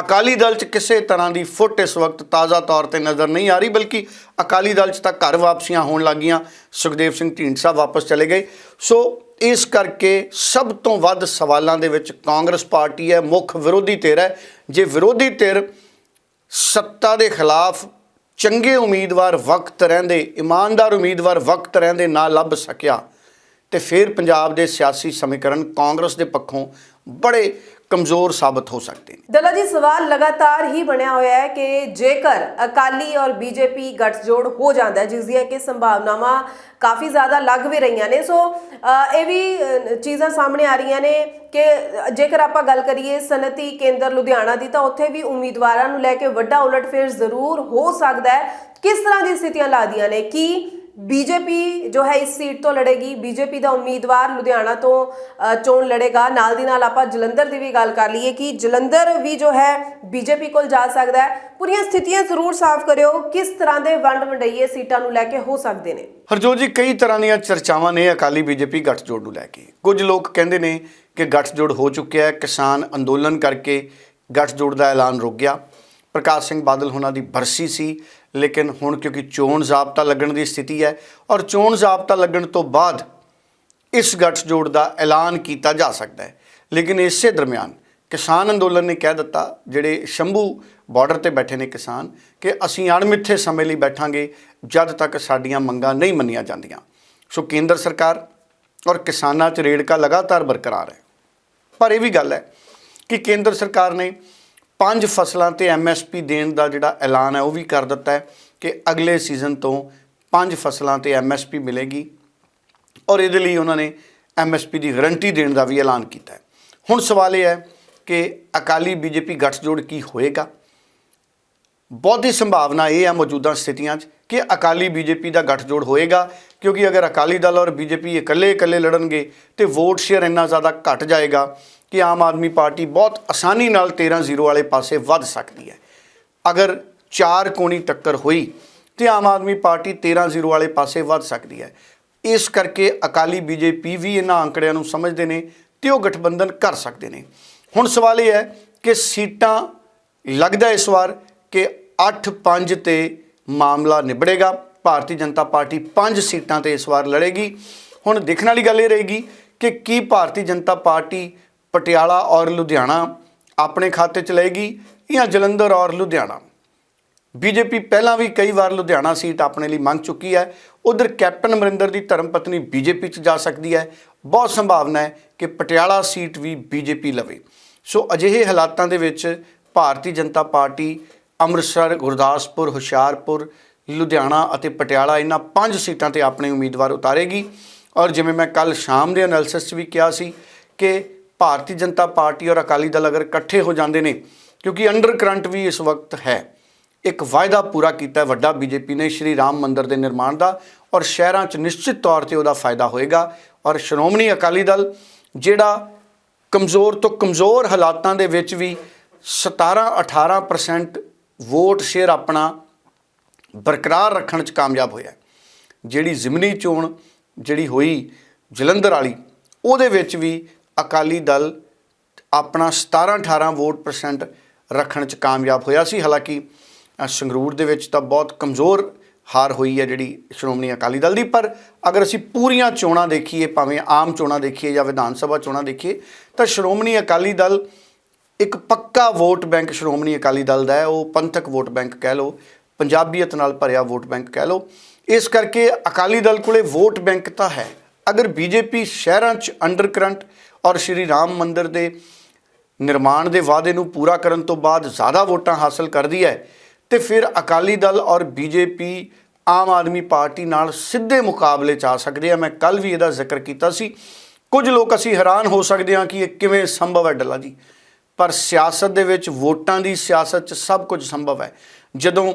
ਅਕਾਲੀ ਦਲ 'ਚ ਕਿਸੇ ਤਰ੍ਹਾਂ ਦੀ ਫੁੱਟ ਇਸ ਵਕਤ ਤਾਜ਼ਾ ਤੌਰ ਤੇ ਨਜ਼ਰ ਨਹੀਂ ਆ ਰਹੀ, ਬਲਕਿ ਅਕਾਲੀ ਦਲ 'ਚ ਤਾਂ ਘਰ ਵਾਪਸੀਆਂ ਹੋਣ ਲੱਗੀਆਂ ਸੁਖਦੇਵ ਸਿੰਘ ਢੀਂਡਸਾ ਵਾਪਸ ਚਲੇ ਗਏ। ਸੋ ਇਸ ਕਰਕੇ ਸਭ ਤੋਂ ਵੱਧ ਸਵਾਲਾਂ ਦੇ ਵਿੱਚ ਕਾਂਗਰਸ ਪਾਰਟੀ ਹੈ, ਮੁੱਖ ਵਿਰੋਧੀ ਧਿਰ ਹੈ। ਜੇ ਵਿਰੋਧੀ ਧਿਰ ਸੱਤਾ ਦੇ ਖਿਲਾਫ ਚੰਗੇ ਉਮੀਦਵਾਰ ਵਕਤ ਰਹਿੰਦੇ, ਇਮਾਨਦਾਰ ਉਮੀਦਵਾਰ ਵਕਤ ਰਹਿੰਦੇ ਨਾ ਲੱਭ ਸਕਿਆ। ਤੇ ਫਿਰ ਪੰਜਾਬ ਦੇ ਸਿਆਸੀ ਸਮੀਕਰਨ ਕਾਂਗਰਸ ਦੇ ਪੱਖੋਂ ਬੜੇ ਕਮਜ਼ੋਰ ਸਾਬਤ ਹੋ ਸਕਦੇ ਨੇ। ਦਲਾ ਜੀ, ਸਵਾਲ ਲਗਾਤਾਰ ਹੀ ਬਣਿਆ ਹੋਇਆ ਹੈ ਕਿ ਜੇਕਰ ਅਕਾਲੀ ਔਰ ਬੀਜੇਪੀ ਗੱਠਜੋੜ ਹੋ ਜਾਂਦਾ ਹੈ, ਜਿਸ ਦੀਆਂ ਕਿ ਸੰਭਾਵਨਾਵਾਂ ਕਾਫੀ ਜ਼ਿਆਦਾ ਲੱਗ ਵੀ ਰਹੀਆਂ ਨੇ। ਸੋ ਇਹ ਵੀ ਚੀਜ਼ਾਂ ਸਾਹਮਣੇ ਆ ਰਹੀਆਂ ਨੇ ਕਿ ਜੇਕਰ ਆਪਾਂ ਗੱਲ ਕਰੀਏ ਸਨਅਤੀ ਕੇਂਦਰ ਲੁਧਿਆਣਾ ਦੀ, ਤਾਂ ਉੱਥੇ ਵੀ ਉਮੀਦਵਾਰਾਂ ਨੂੰ ਲੈ ਕੇ ਵੱਡਾ ਉਲਟਫੇਰ ਜ਼ਰੂਰ ਹੋ ਸਕਦਾ ਹੈ। ਕਿਸ ਤਰ੍ਹਾਂ ਦੀ ਸਥਿਤੀਆਂ ਲਾਦੀਆਂ ਨੇ? ਕਿ ਬੀਜੇਪੀ ਜੋ ਹੈ ਇਸ ਸੀਟ ਤੋਂ ਲੜੇਗੀ, ਬੀਜੇਪੀ ਦਾ ਉਮੀਦਵਾਰ ਲੁਧਿਆਣਾ ਤੋਂ ਚੋਣ ਲੜੇਗਾ। ਨਾਲ ਦੀ ਨਾਲ ਆਪਾਂ ਜਲੰਧਰ ਦੀ ਵੀ ਗੱਲ ਕਰ ਲਈਏ ਕਿ ਜਲੰਧਰ ਵੀ ਜੋ ਹੈ ਬੀਜੇਪੀ ਕੋਲ ਜਾ ਸਕਦਾ ਹੈ। ਪੂਰੀਆਂ ਸਥਿਤੀਆਂ ਜ਼ਰੂਰ ਸਾਫ਼ ਕਰਿਓ, ਕਿਸ ਤਰ੍ਹਾਂ ਦੇ ਵੰਡ ਵੰਡਈਏ ਸੀਟਾਂ ਨੂੰ ਲੈ ਕੇ ਹੋ ਸਕਦੇ ਨੇ? ਹਰਜੋਤ ਜੀ, ਕਈ ਤਰ੍ਹਾਂ ਦੀਆਂ ਚਰਚਾਵਾਂ ਨੇ ਅਕਾਲੀ ਬੀਜੇਪੀ ਗੱਠਜੋੜ ਨੂੰ ਲੈ ਕੇ। ਕੁਝ ਲੋਕ ਕਹਿੰਦੇ ਨੇ ਕਿ ਗੱਠਜੋੜ ਹੋ ਚੁੱਕਿਆ ਹੈ, ਕਿਸਾਨ ਅੰਦੋਲਨ ਕਰਕੇ ਗੱਠਜੋੜ ਦਾ ਐਲਾਨ ਰੁਕ ਗਿਆ। ਪ੍ਰਕਾਸ਼ ਸਿੰਘ ਬਾਦਲ ਹੁਣਾਂ ਦੀ ਬਰਸੀ ਸੀ, ਲੇਕਿਨ ਹੁਣ ਕਿਉਂਕਿ ਚੋਣ ਜ਼ਾਬਤਾ ਲੱਗਣ ਦੀ ਸਥਿਤੀ ਹੈ ਔਰ ਚੋਣ ਜ਼ਾਬਤਾ ਲੱਗਣ ਤੋਂ ਬਾਅਦ ਇਸ ਗੱਠਜੋੜ ਦਾ ਐਲਾਨ ਕੀਤਾ ਜਾ ਸਕਦਾ ਹੈ। ਲੇਕਿਨ ਇਸੇ ਦਰਮਿਆਨ ਕਿਸਾਨ ਅੰਦੋਲਨ ਨੇ ਕਹਿ ਦਿੱਤਾ, ਜਿਹੜੇ ਸ਼ੰਭੂ ਬਾਰਡਰ ਤੇ ਬੈਠੇ ਨੇ ਕਿਸਾਨ, ਕਿ ਅਸੀਂ ਅਣਮਿੱਥੇ ਸਮੇਂ ਲਈ ਬੈਠਾਂਗੇ, ਜਦ ਤੱਕ ਸਾਡੀਆਂ ਮੰਗਾਂ ਨਹੀਂ ਮੰਨੀਆਂ ਜਾਂਦੀਆਂ। ਸੋ ਕੇਂਦਰ ਸਰਕਾਰ ਔਰ ਕਿਸਾਨਾਂ 'ਚ ਰੇੜਕਾ ਲਗਾਤਾਰ ਬਰਕਰਾਰ ਹੈ। ਪਰ ਇਹ ਵੀ ਗੱਲ ਹੈ ਕਿ ਕੇਂਦਰ ਸਰਕਾਰ ਨੇ ਪੰਜ ਫਸਲਾਂ ਤੇ ਐਮਐਸਪੀ ਦੇਣ ਦਾ ਜਿਹੜਾ ਐਲਾਨ ਹੈ, ਉਹ ਵੀ ਕਰ ਦਿੱਤਾ ਹੈ ਕਿ ਅਗਲੇ ਸੀਜ਼ਨ ਤੋਂ ਪੰਜ ਫਸਲਾਂ ਤੇ ਐਮਐਸਪੀ ਮਿਲੇਗੀ ਔਰ ਇਹਦੇ ਲਈ ਉਹਨਾਂ ਨੇ ਐਮਐਸਪੀ ਦੀ ਗਾਰੰਟੀ ਦੇਣ ਦਾ ਵੀ ਐਲਾਨ ਕੀਤਾ ਹੈ। ਹੁਣ ਸਵਾਲ ਇਹ ਹੈ ਕਿ ਅਕਾਲੀ ਬੀਜੇਪੀ ਗੱਠਜੋੜ ਕੀ ਹੋਏਗਾ? ਬਹੁਤੀ ਸੰਭਾਵਨਾ ਇਹ ਹੈ ਮੌਜੂਦਾ ਸਥਿਤੀਆਂ 'ਚ ਕਿ ਅਕਾਲੀ ਬੀਜੇਪੀ ਦਾ ਗੱਠਜੋੜ ਹੋਏਗਾ, ਕਿਉਂਕਿ ਅਗਰ ਅਕਾਲੀ ਦਲ ਔਰ ਬੀਜੇਪੀ ਇਕੱਲੇ ਇਕੱਲੇ ਲੜਨਗੇ ਤੇ ਵੋਟ ਸ਼ੇਅਰ ਇੰਨਾ ਜ਼ਿਆਦਾ ਘਟ ਜਾਏਗਾ ਕਿ ਆਮ ਆਦਮੀ ਪਾਰਟੀ ਬਹੁਤ ਆਸਾਨੀ ਨਾਲ 13-0 ਵਾਲੇ ਪਾਸੇ ਵੱਧ ਸਕਦੀ ਹੈ। ਅਗਰ ਚਾਰ ਕੋਣੀ ਟੱਕਰ ਹੋਈ ਤੇ ਆਮ ਆਦਮੀ ਪਾਰਟੀ 13-0 ਵਾਲੇ ਪਾਸੇ ਵੱਧ ਸਕਦੀ ਹੈ। ਇਸ ਕਰਕੇ ਅਕਾਲੀ ਬੀਜੇਪੀ ਵੀ ਇਹਨਾਂ ਅੰਕੜਿਆਂ ਨੂੰ ਸਮਝਦੇ ਨੇ ਤੇ ਉਹ ਗਠਬੰਧਨ ਕਰ ਸਕਦੇ ਨੇ। ਹੁਣ ਸਵਾਲ ਇਹ ਹੈ ਕਿ ਸੀਟਾਂ ਲੱਗਦਾ ਇਸ ਵਾਰ ਕਿ 8-5 ਤੇ ਮਾਮਲਾ ਨਿਬੜੇਗਾ। ਭਾਰਤੀ ਜਨਤਾ ਪਾਰਟੀ 5 ਸੀਟਾਂ ਤੇ ਇਸ ਵਾਰ ਲੜੇਗੀ। ਹੁਣ ਦੇਖਣ ਵਾਲੀ ਗੱਲ ਇਹ ਰਹੇਗੀ ਕਿ ਕੀ ਭਾਰਤੀ ਜਨਤਾ ਪਾਰਟੀ ਪਟਿਆਲਾ ਔਰ ਲੁਧਿਆਣਾ ਆਪਣੇ ਖਾਤੇ ਚ ਲਏਗੀ ਜਾਂ ਜਲੰਧਰ ਔਰ ਲੁਧਿਆਣਾ। ਬੀਜੇਪੀ ਪਹਿਲਾਂ ਵੀ ਕਈ ਵਾਰ ਲੁਧਿਆਣਾ ਸੀਟ ਆਪਣੇ ਲਈ ਮੰਗ ਚੁੱਕੀ ਹੈ। ਉਧਰ ਕੈਪਟਨ ਅਮਰਿੰਦਰ ਦੀ ਧਰਮ ਪਤਨੀ ਬੀਜੇਪੀ 'ਚ ਜਾ ਸਕਦੀ ਹੈ। ਬਹੁਤ ਸੰਭਾਵਨਾ ਹੈ ਕਿ ਪਟਿਆਲਾ ਸੀਟ ਵੀ ਬੀਜੇਪੀ ਲਵੇ। ਸੋ ਅਜਿਹੇ ਹਾਲਾਤਾਂ ਦੇ ਵਿੱਚ ਭਾਰਤੀ ਜਨਤਾ ਪਾਰਟੀ ਅੰਮ੍ਰਿਤਸਰ, ਗੁਰਦਾਸਪੁਰ, ਹੁਸ਼ਿਆਰਪੁਰ, ਲੁਧਿਆਣਾ ਅਤੇ ਪਟਿਆਲਾ ਇਹਨਾਂ ਪੰਜ ਸੀਟਾਂ ਤੇ ਆਪਣੇ ਉਮੀਦਵਾਰ ਉਤਾਰੇਗੀ। ਔਰ ਜਿਵੇਂ ਮੈਂ ਕੱਲ ਸ਼ਾਮ ਦੇ ਐਨਾਲਿਸਿਸ 'ਚ ਵੀ ਕਿਹਾ ਸੀ ਕਿ ਭਾਰਤੀ ਜਨਤਾ ਪਾਰਟੀ ਔਰ ਅਕਾਲੀ ਦਲ ਅਗਰ ਇਕੱਠੇ ਹੋ ਜਾਂਦੇ ਨੇ, ਕਿਉਂਕਿ ਅੰਡਰ ਕਰੰਟ ਵੀ ਇਸ ਵਕਤ ਹੈ, ਇੱਕ ਵਾਅਦਾ ਪੂਰਾ ਕੀਤਾ ਹੈ ਵੱਡਾ ਬੀਜੇਪੀ ਨੇ ਸ਼੍ਰੀ ਰਾਮ ਮੰਦਰ ਦੇ ਨਿਰਮਾਣ ਦਾ ਔਰ ਸ਼ਹਿਰਾਂ 'ਚ ਨਿਸ਼ਚਿਤ ਤੌਰ ਤੇ ਉਹਦਾ ਫਾਇਦਾ ਹੋਏਗਾ। ਔਰ ਸ਼੍ਰੋਮਣੀ ਅਕਾਲੀ ਦਲ ਜਿਹੜਾ ਕਮਜ਼ੋਰ ਤੋਂ ਕਮਜ਼ੋਰ ਹਾਲਾਤਾਂ ਦੇ ਵਿੱਚ ਵੀ 17-18% ਵੋਟ ਸ਼ੇਅਰ ਆਪਣਾ ਬਰਕਰਾਰ ਰੱਖਣ 'ਚ ਕਾਮਯਾਬ ਹੋਇਆ ਜਿਹੜੀ ਜ਼ਿਮਨੀ ਚੋਣ ਜਿਹੜੀ ਹੋਈ ਜਲੰਧਰ ਵਾਲੀ, ਉਹਦੇ ਵਿੱਚ ਵੀ ਅਕਾਲੀ ਦਲ ਆਪਣਾ 17-18 ਵੋਟ ਪਰਸੈਂਟ ਰੱਖਣ 'ਚ ਕਾਮਯਾਬ ਹੋਇਆ ਸੀ। ਹਾਲਾਂਕਿ ਸੰਗਰੂਰ ਦੇ ਵਿੱਚ ਤਾਂ ਬਹੁਤ ਕਮਜ਼ੋਰ ਹਾਰ ਹੋਈ ਹੈ ਜਿਹੜੀ ਸ਼੍ਰੋਮਣੀ ਅਕਾਲੀ ਦਲ ਦੀ, ਪਰ ਅਗਰ ਅਸੀਂ ਪੂਰੀਆਂ ਚੋਣਾਂ ਦੇਖੀਏ, ਭਾਵੇਂ ਆਮ ਚੋਣਾਂ ਦੇਖੀਏ ਜਾਂ ਵਿਧਾਨ ਸਭਾ ਚੋਣਾਂ ਦੇਖੀਏ, ਤਾਂ ਸ਼੍ਰੋਮਣੀ ਅਕਾਲੀ ਦਲ ਇੱਕ ਪੱਕਾ ਵੋਟ ਬੈਂਕ ਸ਼੍ਰੋਮਣੀ ਅਕਾਲੀ ਦਲ ਦਾ ਹੈ, ਉਹ ਪੰਥਕ ਵੋਟ ਬੈਂਕ ਕਹਿ ਲਓ, ਪੰਜਾਬੀਅਤ ਨਾਲ ਭਰਿਆ ਵੋਟ ਬੈਂਕ ਕਹਿ ਲਓ। ਇਸ ਕਰਕੇ ਅਕਾਲੀ ਦਲ ਕੋਲੇ ਵੋਟ ਬੈਂਕ ਤਾਂ ਹੈ। ਅਗਰ ਬੀਜੇਪੀ ਸ਼ਹਿਰਾਂ 'ਚ ਅੰਡਰ ਕਰੰਟ ਔਰ ਸ਼੍ਰੀ ਰਾਮ ਮੰਦਿਰ ਦੇ ਨਿਰਮਾਣ ਦੇ ਵਾਅਦੇ ਨੂੰ ਪੂਰਾ ਕਰਨ ਤੋਂ ਬਾਅਦ ਜ਼ਿਆਦਾ ਵੋਟਾਂ ਹਾਸਲ ਕਰਦੀ ਹੈ, ਤੇ ਫਿਰ ਅਕਾਲੀ ਦਲ ਔਰ ਬੀਜੇਪੀ ਆਮ ਆਦਮੀ ਪਾਰਟੀ ਨਾਲ ਸਿੱਧੇ ਮੁਕਾਬਲੇ 'ਚ ਆ ਸਕਦੇ ਆ। ਮੈਂ ਕੱਲ ਵੀ ਇਹਦਾ ਜ਼ਿਕਰ ਕੀਤਾ ਸੀ। ਕੁਝ ਲੋਕ ਅਸੀਂ ਹੈਰਾਨ ਹੋ ਸਕਦੇ ਹਾਂ ਕਿ ਇਹ ਕਿਵੇਂ ਸੰਭਵ ਹੈ ਡੱਲਾ ਜੀ। ਪਰ ਸਿਆਸਤ ਦੇ ਵਿੱਚ ਵੋਟਾਂ ਦੀ ਸਿਆਸਤ 'ਚ ਸਭ ਕੁਝ ਸੰਭਵ ਹੈ। ਜਦੋਂ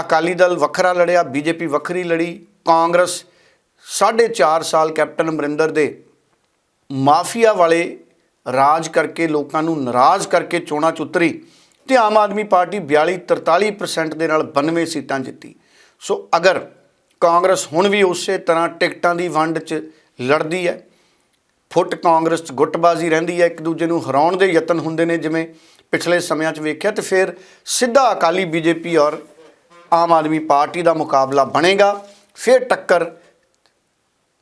ਅਕਾਲੀ ਦਲ ਵੱਖਰਾ ਲੜਿਆ, ਬੀਜੇਪੀ ਵੱਖਰੀ ਲੜੀ, ਕਾਂਗਰਸ 4.5 ਸਾਲ ਕੈਪਟਨ ਅਮਰਿੰਦਰ ਦੇ ਮਾਫੀਆ ਵਾਲੇ ਰਾਜ ਕਰਕੇ, ਲੋਕਾਂ ਨੂੰ ਨਾਰਾਜ਼ ਕਰਕੇ ਚੋਣਾਂ 'ਚ ਉਤਰੀ ਤੇ ਆਮ ਆਦਮੀ ਪਾਰਟੀ 42 43% ਦੇ ਨਾਲ 92 ਸੀਟਾਂ ਜਿੱਤੀ। ਸੋ ਅਗਰ ਕਾਂਗਰਸ ਹੁਣ ਵੀ ਉਸੇ ਤਰ੍ਹਾਂ ਟਿਕਟਾਂ ਦੀ ਵੰਡ 'ਚ ਲੜਦੀ ਹੈ ਫੁੱਟ ਕਾਂਗਰਸ 'ਚ ਗੁੱਟਬਾਜ਼ੀ ਰਹਿੰਦੀ ਹੈ, ਇੱਕ ਦੂਜੇ ਨੂੰ ਹਰਾਉਣ ਦੇ ਯਤਨ ਹੁੰਦੇ ਨੇ, ਜਿਵੇਂ ਪਿਛਲੇ ਸਮਿਆਂ 'ਚ ਵੇਖਿਆ ਤੇ ਫਿਰ ਸਿੱਧਾ ਅਕਾਲੀ ਬੀਜੇਪੀ ਔਰ ਆਮ ਆਦਮੀ ਪਾਰਟੀ ਦਾ ਮੁਕਾਬਲਾ ਬਣੇਗਾ, ਫਿਰ ਟੱਕਰ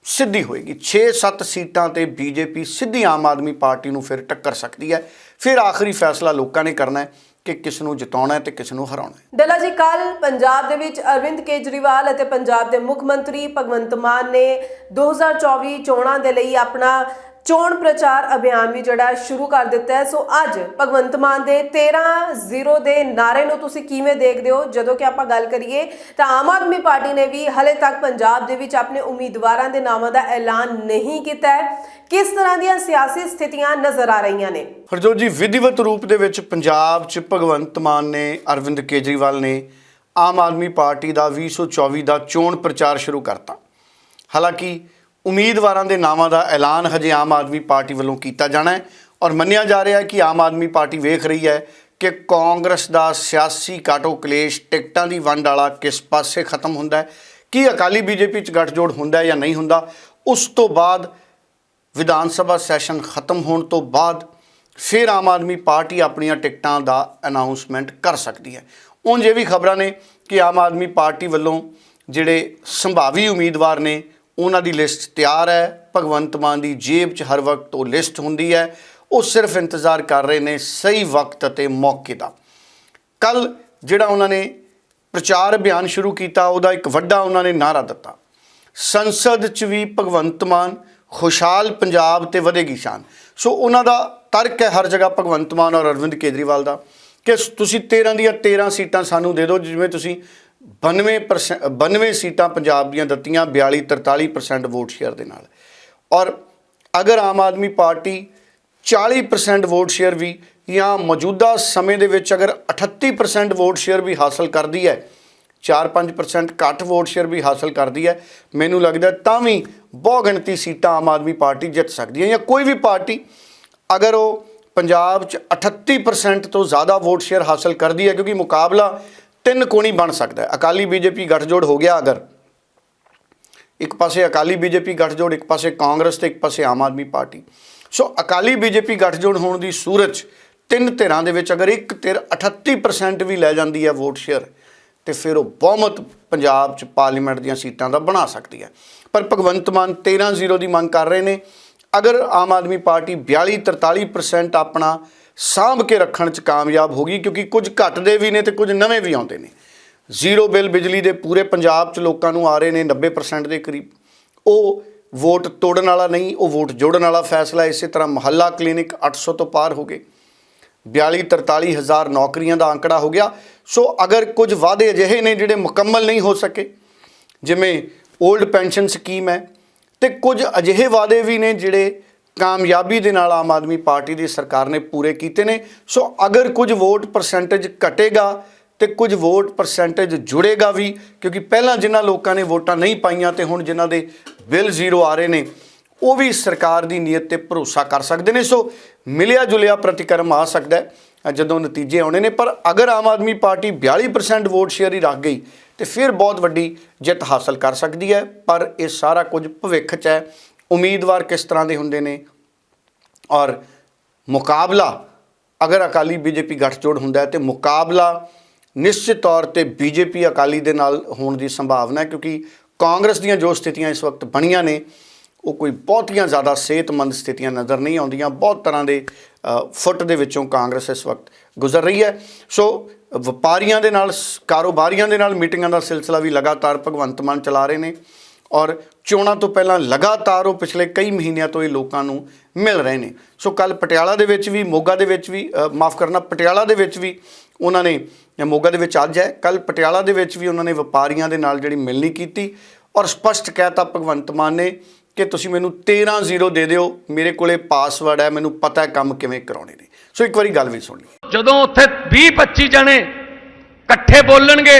ਸਿੱਧੀ ਹੋਏਗੀ। 6-7 ਸੀਟਾਂ ਤੇ ਬੀਜੇਪੀ ਸਿੱਧੀ ਆਮ ਆਦਮੀ ਪਾਰਟੀ ਨੂੰ ਫਿਰ ਟੱਕਰ ਸਕਦੀ ਹੈ, ਫਿਰ ਆਖਰੀ ਫੈਸਲਾ ਲੋਕਾਂ ਨੇ ਕਰਨਾ ਹੈ। ਕਿ ਕਿਸ ਨੂੰ ਜਿਤਾਉਣਾ ਹੈ ਤੇ ਕਿਸ ਨੂੰ ਹਰਾਉਣਾ ਹੈ। ਡੱਲਾ ਜੀ, ਕੱਲ ਪੰਜਾਬ ਦੇ ਵਿੱਚ ਅਰਵਿੰਦ ਕੇਜਰੀਵਾਲ ਅਤੇ ਪੰਜਾਬ ਦੇ ਮੁੱਖ ਮੰਤਰੀ ਭਗਵੰਤ ਮਾਨ ਨੇ 2024 ਚੋਣਾਂ ਦੇ ਲਈ ਆਪਣਾ ਚੋਣ ਪ੍ਰਚਾਰ ਅਭਿਆਨ ਵੀ ਜਿਹੜਾ ਸ਼ੁਰੂ ਕਰ ਦਿੱਤਾ ਹੈ। ਸੋ ਅੱਜ ਭਗਵੰਤ ਮਾਨ ਦੇ 13-0 ਦੇ ਨਾਰੇ ਨੂੰ ਤੁਸੀਂ ਕਿਵੇਂ ਦੇਖਦੇ ਹੋ? ਜਦੋਂ ਕਿ ਆਪਾਂ ਗੱਲ ਕਰੀਏ ਤਾਂ ਆਮ ਆਦਮੀ ਪਾਰਟੀ ਨੇ ਵੀ ਹਲੇ ਤੱਕ ਪੰਜਾਬ ਦੇ ਵਿੱਚ ਆਪਣੇ ਉਮੀਦਵਾਰਾਂ ਦੇ ਨਾਵਾਂ ਦਾ ਐਲਾਨ ਨਹੀਂ ਕੀਤਾ ਹੈ। ਕਿਸ ਤਰ੍ਹਾਂ ਦੀਆਂ ਸਿਆਸੀ ਸਥਿਤੀਆਂ ਨਜ਼ਰ ਆ ਰਹੀਆਂ ਨੇ? ਹਰਜੋਤ ਜੀ, ਵਿਧੀਵਤ ਰੂਪ ਦੇ ਵਿੱਚ ਪੰਜਾਬ 'ਚ ਭਗਵੰਤ ਮਾਨ ਨੇ, ਅਰਵਿੰਦ ਕੇਜਰੀਵਾਲ ਨੇ ਆਮ ਆਦਮੀ ਪਾਰਟੀ ਦਾ 2024 ਦਾ ਚੋਣ ਪ੍ਰਚਾਰ ਸ਼ੁਰੂ ਕਰਤਾ। ਹਾਲਾਂਕਿ ਉਮੀਦਵਾਰਾਂ ਦੇ ਨਾਵਾਂ ਦਾ ਐਲਾਨ ਹਜੇ ਆਮ ਆਦਮੀ ਪਾਰਟੀ ਵੱਲੋਂ ਕੀਤਾ ਜਾਣਾ ਹੈ ਔਰ ਮੰਨਿਆ ਜਾ ਰਿਹਾ ਹੈ ਕਿ ਆਮ ਆਦਮੀ ਪਾਰਟੀ ਵੇਖ ਰਹੀ ਹੈ ਕਿ ਕਾਂਗਰਸ ਦਾ ਸਿਆਸੀ ਕਾਟੋ ਕਲੇਸ਼, ਟਿਕਟਾਂ ਦੀ ਵੰਡ ਵਾਲਾ ਕਿਸ ਪਾਸੇ ਖਤਮ ਹੁੰਦਾ ਹੈ? ਕੀ ਅਕਾਲੀ ਬੀਜੇਪੀ 'ਚ ਗੱਠਜੋੜ ਹੁੰਦਾ ਹੈ ਜਾਂ ਨਹੀਂ ਹੁੰਦਾ? ਉਸ ਤੋਂ ਬਾਅਦ ਵਿਧਾਨ ਸਭਾ ਸੈਸ਼ਨ ਖਤਮ ਹੋਣ ਤੋਂ ਬਾਅਦ ਫਿਰ ਆਮ ਆਦਮੀ ਪਾਰਟੀ ਆਪਣੀਆਂ ਟਿਕਟਾਂ ਦਾ ਅਨਾਉਂਸਮੈਂਟ ਕਰ ਸਕਦੀ ਹੈ। ਉਂਝ ਇਹ ਵੀ ਖਬਰਾਂ ਨੇ ਕਿ ਆਮ ਆਦਮੀ ਪਾਰਟੀ ਵੱਲੋਂ ਜਿਹੜੇ ਸੰਭਾਵੀ ਉਮੀਦਵਾਰ ਨੇ ਉਹਨਾਂ ਦੀ ਲਿਸਟ ਤਿਆਰ ਹੈ। ਭਗਵੰਤ ਮਾਨ ਦੀ ਜੇਬ 'ਚ ਹਰ ਵਕਤ ਉਹ ਲਿਸਟ ਹੁੰਦੀ ਹੈ। ਉਹ ਸਿਰਫ ਇੰਤਜ਼ਾਰ ਕਰ ਰਹੇ ਨੇ ਸਹੀ ਵਕਤ ਅਤੇ ਮੌਕੇ ਦਾ। ਕੱਲ ਜਿਹੜਾ ਉਹਨਾਂ ਨੇ ਪ੍ਰਚਾਰ ਅਭਿਆਨ ਸ਼ੁਰੂ ਕੀਤਾ, ਉਹਦਾ ਇੱਕ ਵੱਡਾ ਉਹਨਾਂ ਨੇ ਨਾਰਾ ਦਿੱਤਾ। ਸੰਸਦ 'ਚ ਵੀ ਭਗਵੰਤ ਮਾਨ ਖੁਸ਼ਹਾਲ ਪੰਜਾਬ ਤੇ ਵਧੇਗੀ ਸ਼ਾਨ। ਸੋ ਉਹਨਾਂ ਦਾ ਤਰਕ ਹੈ ਹਰ ਜਗ੍ਹਾ ਭਗਵੰਤ ਮਾਨ ਔਰ ਅਰਵਿੰਦ ਕੇਜਰੀਵਾਲ ਦਾ ਕਿ ਤੁਸੀਂ 13 ਦੀਆਂ 13 ਸੀਟਾਂ ਸਾਨੂੰ ਦੇ ਦਿਓ, ਜਿਵੇਂ ਤੁਸੀਂ 92% 92 ਸੀਟਾਂ ਪੰਜਾਬ ਦੀਆਂ ਦਿੱਤੀਆਂ 42 43% ਵੋਟ ਸ਼ੇਅਰ ਦੇ ਨਾਲ। ਔਰ ਅਗਰ Aam Aadmi party 40% vote share ਵੀ ਜਾਂ ਮੌਜੂਦਾ ਸਮੇਂ ਦੇ ਵਿੱਚ ਅਗਰ 38% ਵੋਟ ਸ਼ੇਅਰ ਵੀ ਹਾਸਲ ਕਰਦੀ ਹੈ 4-5% ਘੱਟ ਵੋਟ ਸ਼ੇਅਰ ਵੀ ਹਾਸਲ ਕਰਦੀ ਹੈ, ਮੈਨੂੰ ਲੱਗਦਾ ਤਾਂ ਵੀ ਬਹੁ ਗਿਣਤੀ ਸੀਟਾਂ ਆਮ ਆਦਮੀ ਪਾਰਟੀ ਜਿੱਤ ਸਕਦੀ ਹੈ ਜਾਂ ਕੋਈ ਵੀ ਪਾਰਟੀ ਅਗਰ ਉਹ ਪੰਜਾਬ 'ਚ 38% ਤੋਂ ਜ਼ਿਆਦਾ ਵੋਟ ਸ਼ੇਅਰ ਹਾਸਲ ਕਰਦੀ ਹੈ, ਕਿਉਂਕਿ ਮੁਕਾਬਲਾ ਤਿੰਨ ਕੋਣੀ ਬਣ ਸਕਦਾ ਹੈ। ਅਕਾਲੀ ਬੀਜੇਪੀ ਗੱਠਜੋੜ ਹੋ ਗਿਆ ਅਗਰ। ਇੱਕ ਪਾਸੇ ਅਕਾਲੀ ਬੀਜੇਪੀ ਗੱਠਜੋੜ, ਇੱਕ ਪਾਸੇ ਕਾਂਗਰਸ ਤੇ ਇੱਕ ਪਾਸੇ Aam Aadmi party. So Akali BJP ਗੱਠਜੋੜ ਹੋਣ ਦੀ ਸੂਰਤ ਤਿੰਨ ਧਿਰਾਂ ਦੇ ਵਿੱਚ ਅਗਰ ਇੱਕ ਧਿਰ 38% ਵੀ ਲੈ ਜਾਂਦੀ ਹੈ ਵੋਟ ਸ਼ੇਅਰ, ਤੇ ਫਿਰ ਉਹ ਬਹੁਮਤ ਪੰਜਾਬ 'ਚ ਪਾਰਲੀਮੈਂਟ ਦੀਆਂ ਸੀਟਾਂ ਦਾ ਬਣਾ ਸਕਦੀ ਹੈ। ਪਰ ਭਗਵੰਤ ਮਾਨ 13-0 ਦੀ ਮੰਗ ਕਰ ਰਹੇ ਨੇ। ਅਗਰ ਆਮ ਆਦਮੀ ਪਾਰਟੀ 42-43% ਆਪਣਾ ਸਾਂਭ ਕੇ ਰੱਖਣ 'ਚ ਕਾਮਯਾਬ ਹੋ ਗਈ, ਕਿਉਂਕਿ ਕੁਝ ਘਟਦੇ ਵੀ ਨੇ ਤੇ ਕੁਝ ਨਵੇਂ ਵੀ ਆਉਂਦੇ ਨੇ। ਜ਼ੀਰੋ ਬਿੱਲ ਬਿਜਲੀ ਦੇ ਪੂਰੇ ਪੰਜਾਬ 'ਚ ਲੋਕਾਂ ਨੂੰ ਆ ਰਹੇ ਨੇ 90% ਦੇ ਕਰੀਬ। ਉਹ ਵੋਟ ਤੋੜਨ ਵਾਲਾ ਨਹੀਂ, ਉਹ ਵੋਟ ਜੋੜਨ ਵਾਲਾ ਫੈਸਲਾ ਇਸੇ ਤਰ੍ਹਾਂ ਮੁਹੱਲਾ ਕਲੀਨਿਕ 800 ਤੋਂ ਪਾਰ ਹੋ ਗਏ। 42 43 ਹਜ਼ਾਰ ਨੌਕਰੀਆਂ ਦਾ ਅੰਕੜਾ ਹੋ ਗਿਆ। ਸੋ ਅਗਰ ਕੁਝ ਵਾਅਦੇ ਅਜਿਹੇ ਨੇ ਜਿਹੜੇ ਮੁਕੰਮਲ ਨਹੀਂ ਹੋ ਸਕੇ, ਜਿਵੇਂ 올ਡ ਪੈਨਸ਼ਨ ਸਕੀਮ ਹੈ, ਤੇ ਕੁਝ ਅਜਿਹੇ ਵਾਅਦੇ ਵੀ ਨੇ ਜਿਹੜੇ ਕਾਮਯਾਬੀ ਦੇ ਨਾਲ ਆਮ ਆਦਮੀ ਪਾਰਟੀ ਦੀ ਸਰਕਾਰ ਨੇ ਪੂਰੇ ਕੀਤੇ ਨੇ। ਸੋ ਅਗਰ ਕੁਝ ਵੋਟ ਪਰਸੈਂਟੇਜ ਘਟੇਗਾ ਤੇ ਕੁਝ ਵੋਟ ਪਰਸੈਂਟੇਜ ਜੁੜੇਗਾ ਵੀ, ਕਿਉਂਕਿ ਪਹਿਲਾਂ ਜਿਨ੍ਹਾਂ ਲੋਕਾਂ ਨੇ ਵੋਟਾਂ ਨਹੀਂ ਪਾਈਆਂ ਤੇ ਹੁਣ ਜਿਨ੍ਹਾਂ ਦੇ ਬਿੱਲ ਜ਼ੀਰੋ ਆ ਰਹੇ ਨੇ, ਉਹ ਵੀ ਸਰਕਾਰ ਦੀ ਨੀਅਤ ਤੇ ਭਰੋਸਾ ਕਰ ਸਕਦੇ ਨੇ। ਸੋ ਮਿਲਿਆ ਜੁਲਿਆ ਪ੍ਰਤੀਕਰਮ ਆ ਸਕਦਾ ਹੈ, ਜਦੋਂ ਨਤੀਜੇ ਆਉਣੇ ਨੇ, ਪਰ ਅਗਰ Aam Aadmi party 42% vote share ਹੀ ਰੱਖ ਗਈ, ਤੇ ਫਿਰ ਬਹੁਤ ਵੱਡੀ ਜਿੱਤ ਹਾਸਲ ਕਰ ਸਕਦੀ ਹੈ, ਪਰ ਇਹ ਸਾਰਾ ਕੁਝ ਭਵਿੱਖ 'ਚ ਹੈ। ਉਮੀਦਵਾਰ ਕਿਸ ਤਰ੍ਹਾਂ ਦੇ ਹੁੰਦੇ ਨੇ? ਔਰ ਮੁਕਾਬਲਾ, ਅਗਰ ਅਕਾਲੀ ਬੀਜੇਪੀ ਗੱਠਜੋੜ ਹੁੰਦਾ ਹੈ ਤੇ ਮੁਕਾਬਲਾ ਨਿਸ਼ਚਿਤ ਤੌਰ ਤੇ ਬੀਜੇਪੀ ਅਕਾਲੀ ਦੇ ਨਾਲ ਹੋਣ ਦੀ ਸੰਭਾਵਨਾ ਹੈ ਕਿਉਂਕਿ ਕਾਂਗਰਸ ਦੀਆਂ ਜੋ ਸਥਿਤੀਆਂ ਇਸ ਵਕਤ ਬਣੀਆਂ ਨੇ, ਉਹ ਕੋਈ ਬਹੁਤੀਆਂ ਜ਼ਿਆਦਾ ਸਿਹਤਮੰਦ ਸਥਿਤੀਆਂ ਨਜ਼ਰ ਨਹੀਂ ਆਉਂਦੀਆਂ। ਬਹੁਤ ਤਰ੍ਹਾਂ ਦੇ ਫੁੱਟ ਦੇ ਵਿੱਚੋਂ ਕਾਂਗਰਸ ਇਸ ਵਕਤ ਗੁਜ਼ਰ ਰਹੀ ਹੈ। ਸੋ ਵਪਾਰੀਆਂ ਦੇ ਨਾਲ ਸ- ਕਾਰੋਬਾਰੀਆਂ ਦੇ ਨਾਲ ਮੀਟਿੰਗਾਂ ਦਾ ਸਿਲਸਿਲਾ ਵੀ ਲਗਾਤਾਰ ਭਗਵੰਤ ਮਾਨ ਚਲਾ ਰਹੇ ਨੇ। ਔਰ ਚੋਣਾਂ ਤੋਂ ਪਹਿਲਾਂ ਲਗਾਤਾਰ ਉਹ ਪਿਛਲੇ ਕਈ ਮਹੀਨਿਆਂ ਤੋਂ ਇਹ ਲੋਕਾਂ ਨੂੰ ਮਿਲ ਰਹੇ ਨੇ। ਸੋ ਕੱਲ ਪਟਿਆਲਾ ਦੇ ਵਿੱਚ ਵੀ, ਮੋਗਾ ਦੇ ਵਿੱਚ ਵੀ ਮਾਫ ਕਰਨਾ, ਪਟਿਆਲਾ ਦੇ ਵਿੱਚ ਵੀ ਉਹਨਾਂ ਨੇ ਮੋਗਾ ਦੇ ਵਿੱਚ ਅੱਜ ਹੈ ਕੱਲ ਪਟਿਆਲਾ ਦੇ ਵਿੱਚ ਵੀ ਉਹਨਾਂ ਨੇ ਵਪਾਰੀਆਂ ਦੇ ਨਾਲ ਜਿਹੜੀ ਮਿਲਣੀ ਕੀਤੀ ਔਰ ਸਪਸ਼ਟ ਕਹਿਤਾ ਭਗਵੰਤ ਮਾਨ ਨੇ ਕਿ ਤੁਸੀਂ ਮੈਨੂੰ 13-0 ਦੇ ਦਿਓ, ਮੇਰੇ ਕੋਲੇ ਪਾਸਵਰਡ ਹੈ, ਮੈਨੂੰ ਪਤਾ ਹੈ ਕੰਮ ਕਿਵੇਂ ਕਰਾਉਣੇ ਨੇ। ਸੋ ਇੱਕ ਵਾਰੀ ਗੱਲ ਵੀ ਸੁਣ ਲਈ ਜਦੋਂ ਉੱਥੇ 20 25 ਜਣੇ ਇਕੱਠੇ ਬੋਲਣਗੇ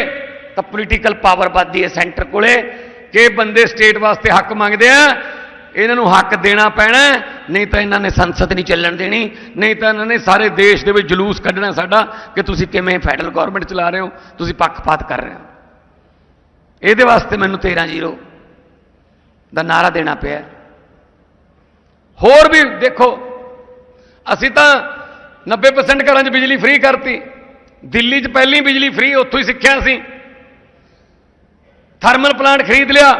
ਤਾਂ ਪੋਲੀਟੀਕਲ ਪਾਵਰ ਵੱਧਦੀ ਹੈ ਸੈਂਟਰ ਕੋਲੇ। ਕਿ ਬੰਦੇ ਸਟੇਟ ਵਾਸਤੇ ਹੱਕ ਮੰਗਦੇ ਆ, ਇਹਨਾਂ ਨੂੰ ਹੱਕ ਦੇਣਾ ਪੈਣਾ ਨਹੀਂ ਤਾਂ ਇਹਨਾਂ ਨੇ ਸੰਸਦ ਨਹੀਂ ਚੱਲਣ ਦੇਣੀ, ਨਹੀਂ ਤਾਂ ਇਹਨਾਂ ਨੇ ਸਾਰੇ ਦੇਸ਼ ਦੇ ਵਿੱਚ ਜਲੂਸ ਕੱਢਣਾ ਸਾਡਾ ਕਿ ਤੁਸੀਂ ਕਿਵੇਂ ਫੈਡਰਲ ਗਵਰਨਮੈਂਟ ਚਲਾ ਰਹੇ ਹੋ, ਤੁਸੀਂ ਪੱਖਪਾਤ ਕਰ ਰਹੇ ਹੋ। ਇਹਦੇ ਵਾਸਤੇ ਮੈਨੂੰ 13 ਜ਼ੀਰੋ ਦਾ ਨਾਰਾ ਦੇਣਾ ਪਿਆ ਹੋਰ ਵੀ ਦੇਖੋ, ਅਸੀਂ ਤਾਂ 90% ਘਰਾਂ 'ਚ ਬਿਜਲੀ ਫ੍ਰੀ ਕਰਤੀ, ਦਿੱਲੀ 'ਚ ਪਹਿਲੀ ਬਿਜਲੀ ਫ੍ਰੀ ਉੱਥੋਂ ਹੀ ਸਿੱਖਿਆ ਸੀ ਥਰਮਲ ਪਲਾਂਟ ਖਰੀਦ ਲਿਆ।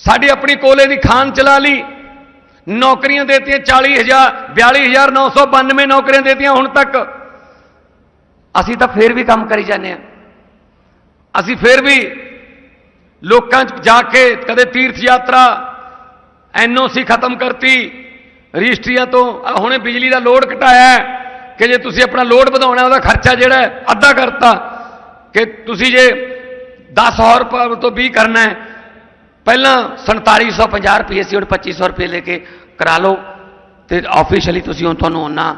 ਸਾਡੀ ਆਪਣੀ ਕੋਲੇ ਦੀ ਖਾਨ ਚਲਾ ਲਈ। ਨੌਕਰੀਆਂ ਦੇਤੀਆਂ 40000 42992 ਨੌਕਰੀਆਂ ਦੇਤੀਆਂ ਹੁਣ ਤੱਕ। ਅਸੀਂ ਤਾਂ ਫੇਰ ਵੀ ਕੰਮ ਕਰੀ ਜਾਂਦੇ ਆ ਅਸੀਂ ਫੇਰ ਵੀ ਲੋਕਾਂ 'ਚ ਜਾ ਕੇ ਕਦੇ ਤੀਰਥ ਯਾਤਰਾ ਐਨਓਸੀ ਖਤਮ ਕਰਤੀ। ਰਜਿਸਟਰੀਆਂ ਤੋਂ ਹੁਣੇ ਬਿਜਲੀ ਦਾ ਲੋਡ ਘਟਾਇਆ ਕਿ ਜੇ ਤੁਸੀਂ ਆਪਣਾ ਲੋਡ ਵਧਾਉਣਾ ਉਹਦਾ ਖਰਚਾ ਜਿਹੜਾ ਅੱਧਾ ਕਰਤਾ। ਕਿ ਤੁਸੀਂ ਜੇ 100 ਰੁਪਏ ਤੋਂ 20 ਕਰਨਾ ਹੈ ਪਹਿਲਾਂ 4750 ਰੁਪਏ ਸੀ ਹੁਣ 2500 ਰੁਪਏ ਲੈ ਕੇ ਕਰਾ ਲਓ ਤੇ ਆਫੀਸ਼ੀਅਲੀ ਤੁਸੀਂ ਹੁਣ ਤੁਹਾਨੂੰ ਉਹਨਾਂ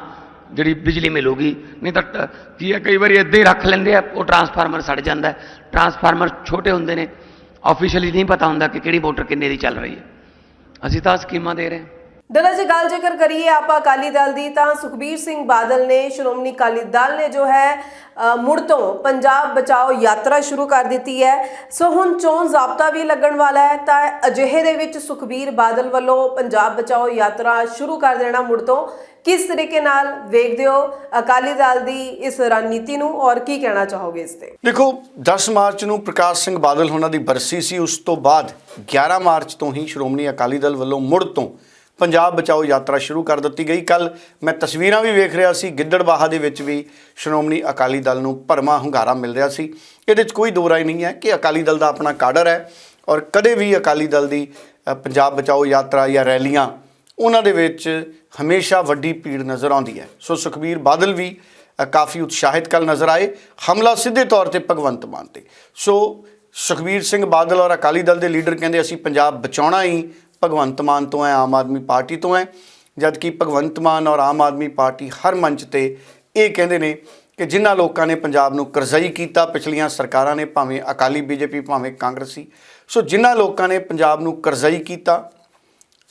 ਜਿਹੜੀ ਬਿਜਲੀ ਮਿਲੂਗੀ ਨਹੀਂ ਤਾਂ ਟ- ਕੀ ਹੈ ਕਈ ਵਾਰੀ ਇੱਦਾਂ ਹੀ ਰੱਖ ਲੈਂਦੇ ਆ ਉਹ ਟਰਾਂਸਫਾਰਮਰ ਸੜ ਜਾਂਦਾ ਟਰਾਂਸਫਾਰਮਰ ਛੋਟੇ ਹੁੰਦੇ ਨੇ ਆਫੀਸ਼ੀਅਲੀ ਨਹੀਂ ਪਤਾ ਹੁੰਦਾ ਕਿ ਕਿਹੜੀ ਮੋਟਰ ਕਿੰਨੇ ਦੀ ਚੱਲ ਰਹੀ ਹੈ ਅਸੀਂ ਤਾਂ ਸਕੀਮਾਂ ਦੇ ਰਹੇ ਹਾਂ ਡਲਾ ਜੀ, ਗੱਲ ਜੇਕਰ ਕਰੀਏ ਆਪਾਂ ਅਕਾਲੀ ਦਲ ਦੀ, ਤਾਂ ਸੁਖਬੀਰ ਸਿੰਘ ਬਾਦਲ ਨੇ, ਸ਼੍ਰੋਮਣੀ ਅਕਾਲੀ ਦਲ ਨੇ ਜੋ ਹੈ ਮੁੜ ਤੋਂ ਪੰਜਾਬ ਬਚਾਓ ਯਾਤਰਾ ਸ਼ੁਰੂ ਕਰ ਦਿੱਤੀ ਹੈ। ਸੋ ਹੁਣ ਚੋਣ ਜ਼ਾਬਤਾ ਵੀ ਲੱਗਣ ਵਾਲਾ ਹੈ, ਤਾਂ ਅਜਿਹੇ ਦੇ ਵਿੱਚ ਸੁਖਬੀਰ ਬਾਦਲ ਵੱਲੋਂ ਪੰਜਾਬ ਬਚਾਓ ਯਾਤਰਾ ਸ਼ੁਰੂ ਕਰ ਦੇਣਾ ਮੁੜ ਤੋਂ ਕਿਸ ਤਰੀਕੇ ਨਾਲ, ਵੇਖਦੇ ਹੋ ਅਕਾਲੀ ਦਲ ਦੀ ਇਸ ਰਣਨੀਤੀ ਨੂੰ ਔਰ ਕੀ ਕਹਿਣਾ ਚਾਹੋਗੇ ਇਸ ਤੇ? ਦੇਖੋ 10 ਮਾਰਚ ਨੂੰ ਪ੍ਰਕਾਸ਼ ਸਿੰਘ ਬਾਦਲ ਉਹਨਾਂ ਦੀ ਬਰਸੀ ਸੀ, ਉਸ ਤੋਂ ਬਾਅਦ 11 ਮਾਰਚ ਤੋਂ ਹੀ ਸ਼੍ਰੋਮਣੀ ਅਕਾਲੀ ਦਲ ਵੱਲੋਂ ਮੁੜ ਤੋਂ ਪੰਜਾਬ ਬਚਾਓ ਯਾਤਰਾ ਸ਼ੁਰੂ ਕਰ ਦਿੱਤੀ ਗਈ। ਕੱਲ ਮੈਂ ਤਸਵੀਰਾਂ ਵੀ ਵੇਖ ਰਿਹਾ ਸੀ। ਗਿੱਦੜਬਾਹਾ ਦੇ ਵਿੱਚ ਵੀ ਸ਼੍ਰੋਮਣੀ ਅਕਾਲੀ ਦਲ ਨੂੰ ਭਰਮਾ ਹੁੰਗਾਰਾ ਮਿਲ ਰਿਹਾ ਸੀ। ਇਹਦੇ 'ਚ ਕੋਈ ਦੋ ਰਾਏ ਨਹੀਂ ਹੈ ਕਿ ਅਕਾਲੀ ਦਲ ਦਾ ਆਪਣਾ ਕਾਡਰ ਹੈ ਔਰ ਕਦੇ ਵੀ ਅਕਾਲੀ ਦਲ ਦੀ ਪੰਜਾਬ ਬਚਾਓ ਯਾਤਰਾ ਜਾਂ ਰੈਲੀਆਂ, ਉਹਨਾਂ ਦੇ ਵਿੱਚ ਹਮੇਸ਼ਾ ਵੱਡੀ ਭੀੜ ਨਜ਼ਰ ਆਉਂਦੀ ਹੈ। ਸੋ ਸੁਖਬੀਰ ਬਾਦਲ ਵੀ ਕਾਫੀ ਉਤਸ਼ਾਹਿਤ ਕੱਲ ਨਜ਼ਰ ਆਏ। ਹਮਲਾ ਸਿੱਧੇ ਤੌਰ ਤੇ ਭਗਵੰਤ ਮਾਨ ਤੇ। ਸੋ ਸੁਖਬੀਰ ਸਿੰਘ ਬਾਦਲ ਔਰ ਅਕਾਲੀ ਦਲ ਦੇ ਲੀਡਰ ਕਹਿੰਦੇ, ਅਸੀਂ ਪੰਜਾਬ ਬਚਾਉਣਾ ਹੀ ਭਗਵੰਤ ਮਾਨ ਤੋਂ ਹੈ, ਆਮ ਆਦਮੀ ਪਾਰਟੀ ਤੋਂ ਹੈ। ਜਦਕਿ ਭਗਵੰਤ ਮਾਨ ਔਰ ਆਮ ਆਦਮੀ ਪਾਰਟੀ ਹਰ ਮੰਚ ਤੇ ਇਹ ਕਹਿੰਦੇ ਨੇ ਕਿ ਜਿਨ੍ਹਾਂ ਲੋਕਾਂ ਨੇ ਪੰਜਾਬ ਨੂੰ ਕਰਜ਼ਈ ਕੀਤਾ, ਪਿਛਲੀਆਂ ਸਰਕਾਰਾਂ ਨੇ ਭਾਵੇਂ ਅਕਾਲੀ ਬੀਜੇਪੀ, ਭਾਵੇਂ ਕਾਂਗਰਸੀ ਸੋ। ਜਿਨ੍ਹਾਂ ਲੋਕਾਂ ਨੇ ਪੰਜਾਬ ਨੂੰ ਕਰਜ਼ਈ ਕੀਤਾ,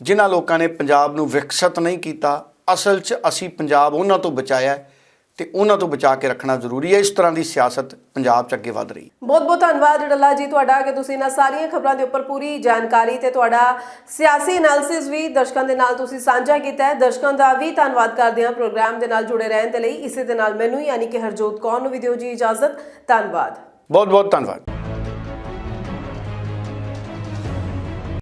ਜਿਨ੍ਹਾਂ ਲੋਕਾਂ ਨੇ ਪੰਜਾਬ ਨੂੰ ਵਿਕਸਿਤ ਨਹੀਂ ਕੀਤਾ, ਅਸਲ 'ਚ ਅਸੀਂ ਪੰਜਾਬ ਉਹਨਾਂ ਤੋਂ ਬਚਾਇਆ ਹੈ। ਤੇ ਉਹਨਾਂ ਤੋਂ ਬਚਾ ਕੇ ਰੱਖਣਾ ਜ਼ਰੂਰੀ ਹੈ। ਇਸ ਤਰ੍ਹਾਂ ਦੀ ਸਿਆਸਤ ਪੰਜਾਬ 'ਚ ਅੱਗੇ ਵਧ ਰਹੀ ਬਹੁਤ ਬਹੁਤ ਧੰਨਵਾਦ ਡੱਲਾ ਜੀ। ਤੁਹਾਡਾ ਕਿ ਤੁਸੀਂ ਇਹਨਾਂ ਸਾਰੀਆਂ ਖਬਰਾਂ ਦੇ ਉੱਪਰ ਪੂਰੀ ਜਾਣਕਾਰੀ ਤੇ ਤੁਹਾਡਾ ਸਿਆਸੀ ਐਨਾਲਿਸਿਸ ਵੀ ਦਰਸ਼ਕਾਂ ਦੇ ਨਾਲ ਤੁਸੀਂ ਸਾਂਝਾ ਕੀਤਾ ਹੈ। ਦਰਸ਼ਕਾਂ ਦਾ ਵੀ ਧੰਨਵਾਦ ਕਰਦੇ ਹਾਂ ਪ੍ਰੋਗਰਾਮ ਦੇ ਨਾਲ ਜੁੜੇ ਰਹਿਣ ਦੇ ਲਈ। ਇਸੇ ਦੇ ਨਾਲ ਮੈਨੂੰ ਯਾਨੀ ਕਿ ਹਰਜੋਤ ਕੌਰ ਨੂੰ ਵੀ ਦਿਓ ਜੀ ਇਜਾਜ਼ਤ। ਧੰਨਵਾਦ। ਬਹੁਤ ਬਹੁਤ ਧੰਨਵਾਦ।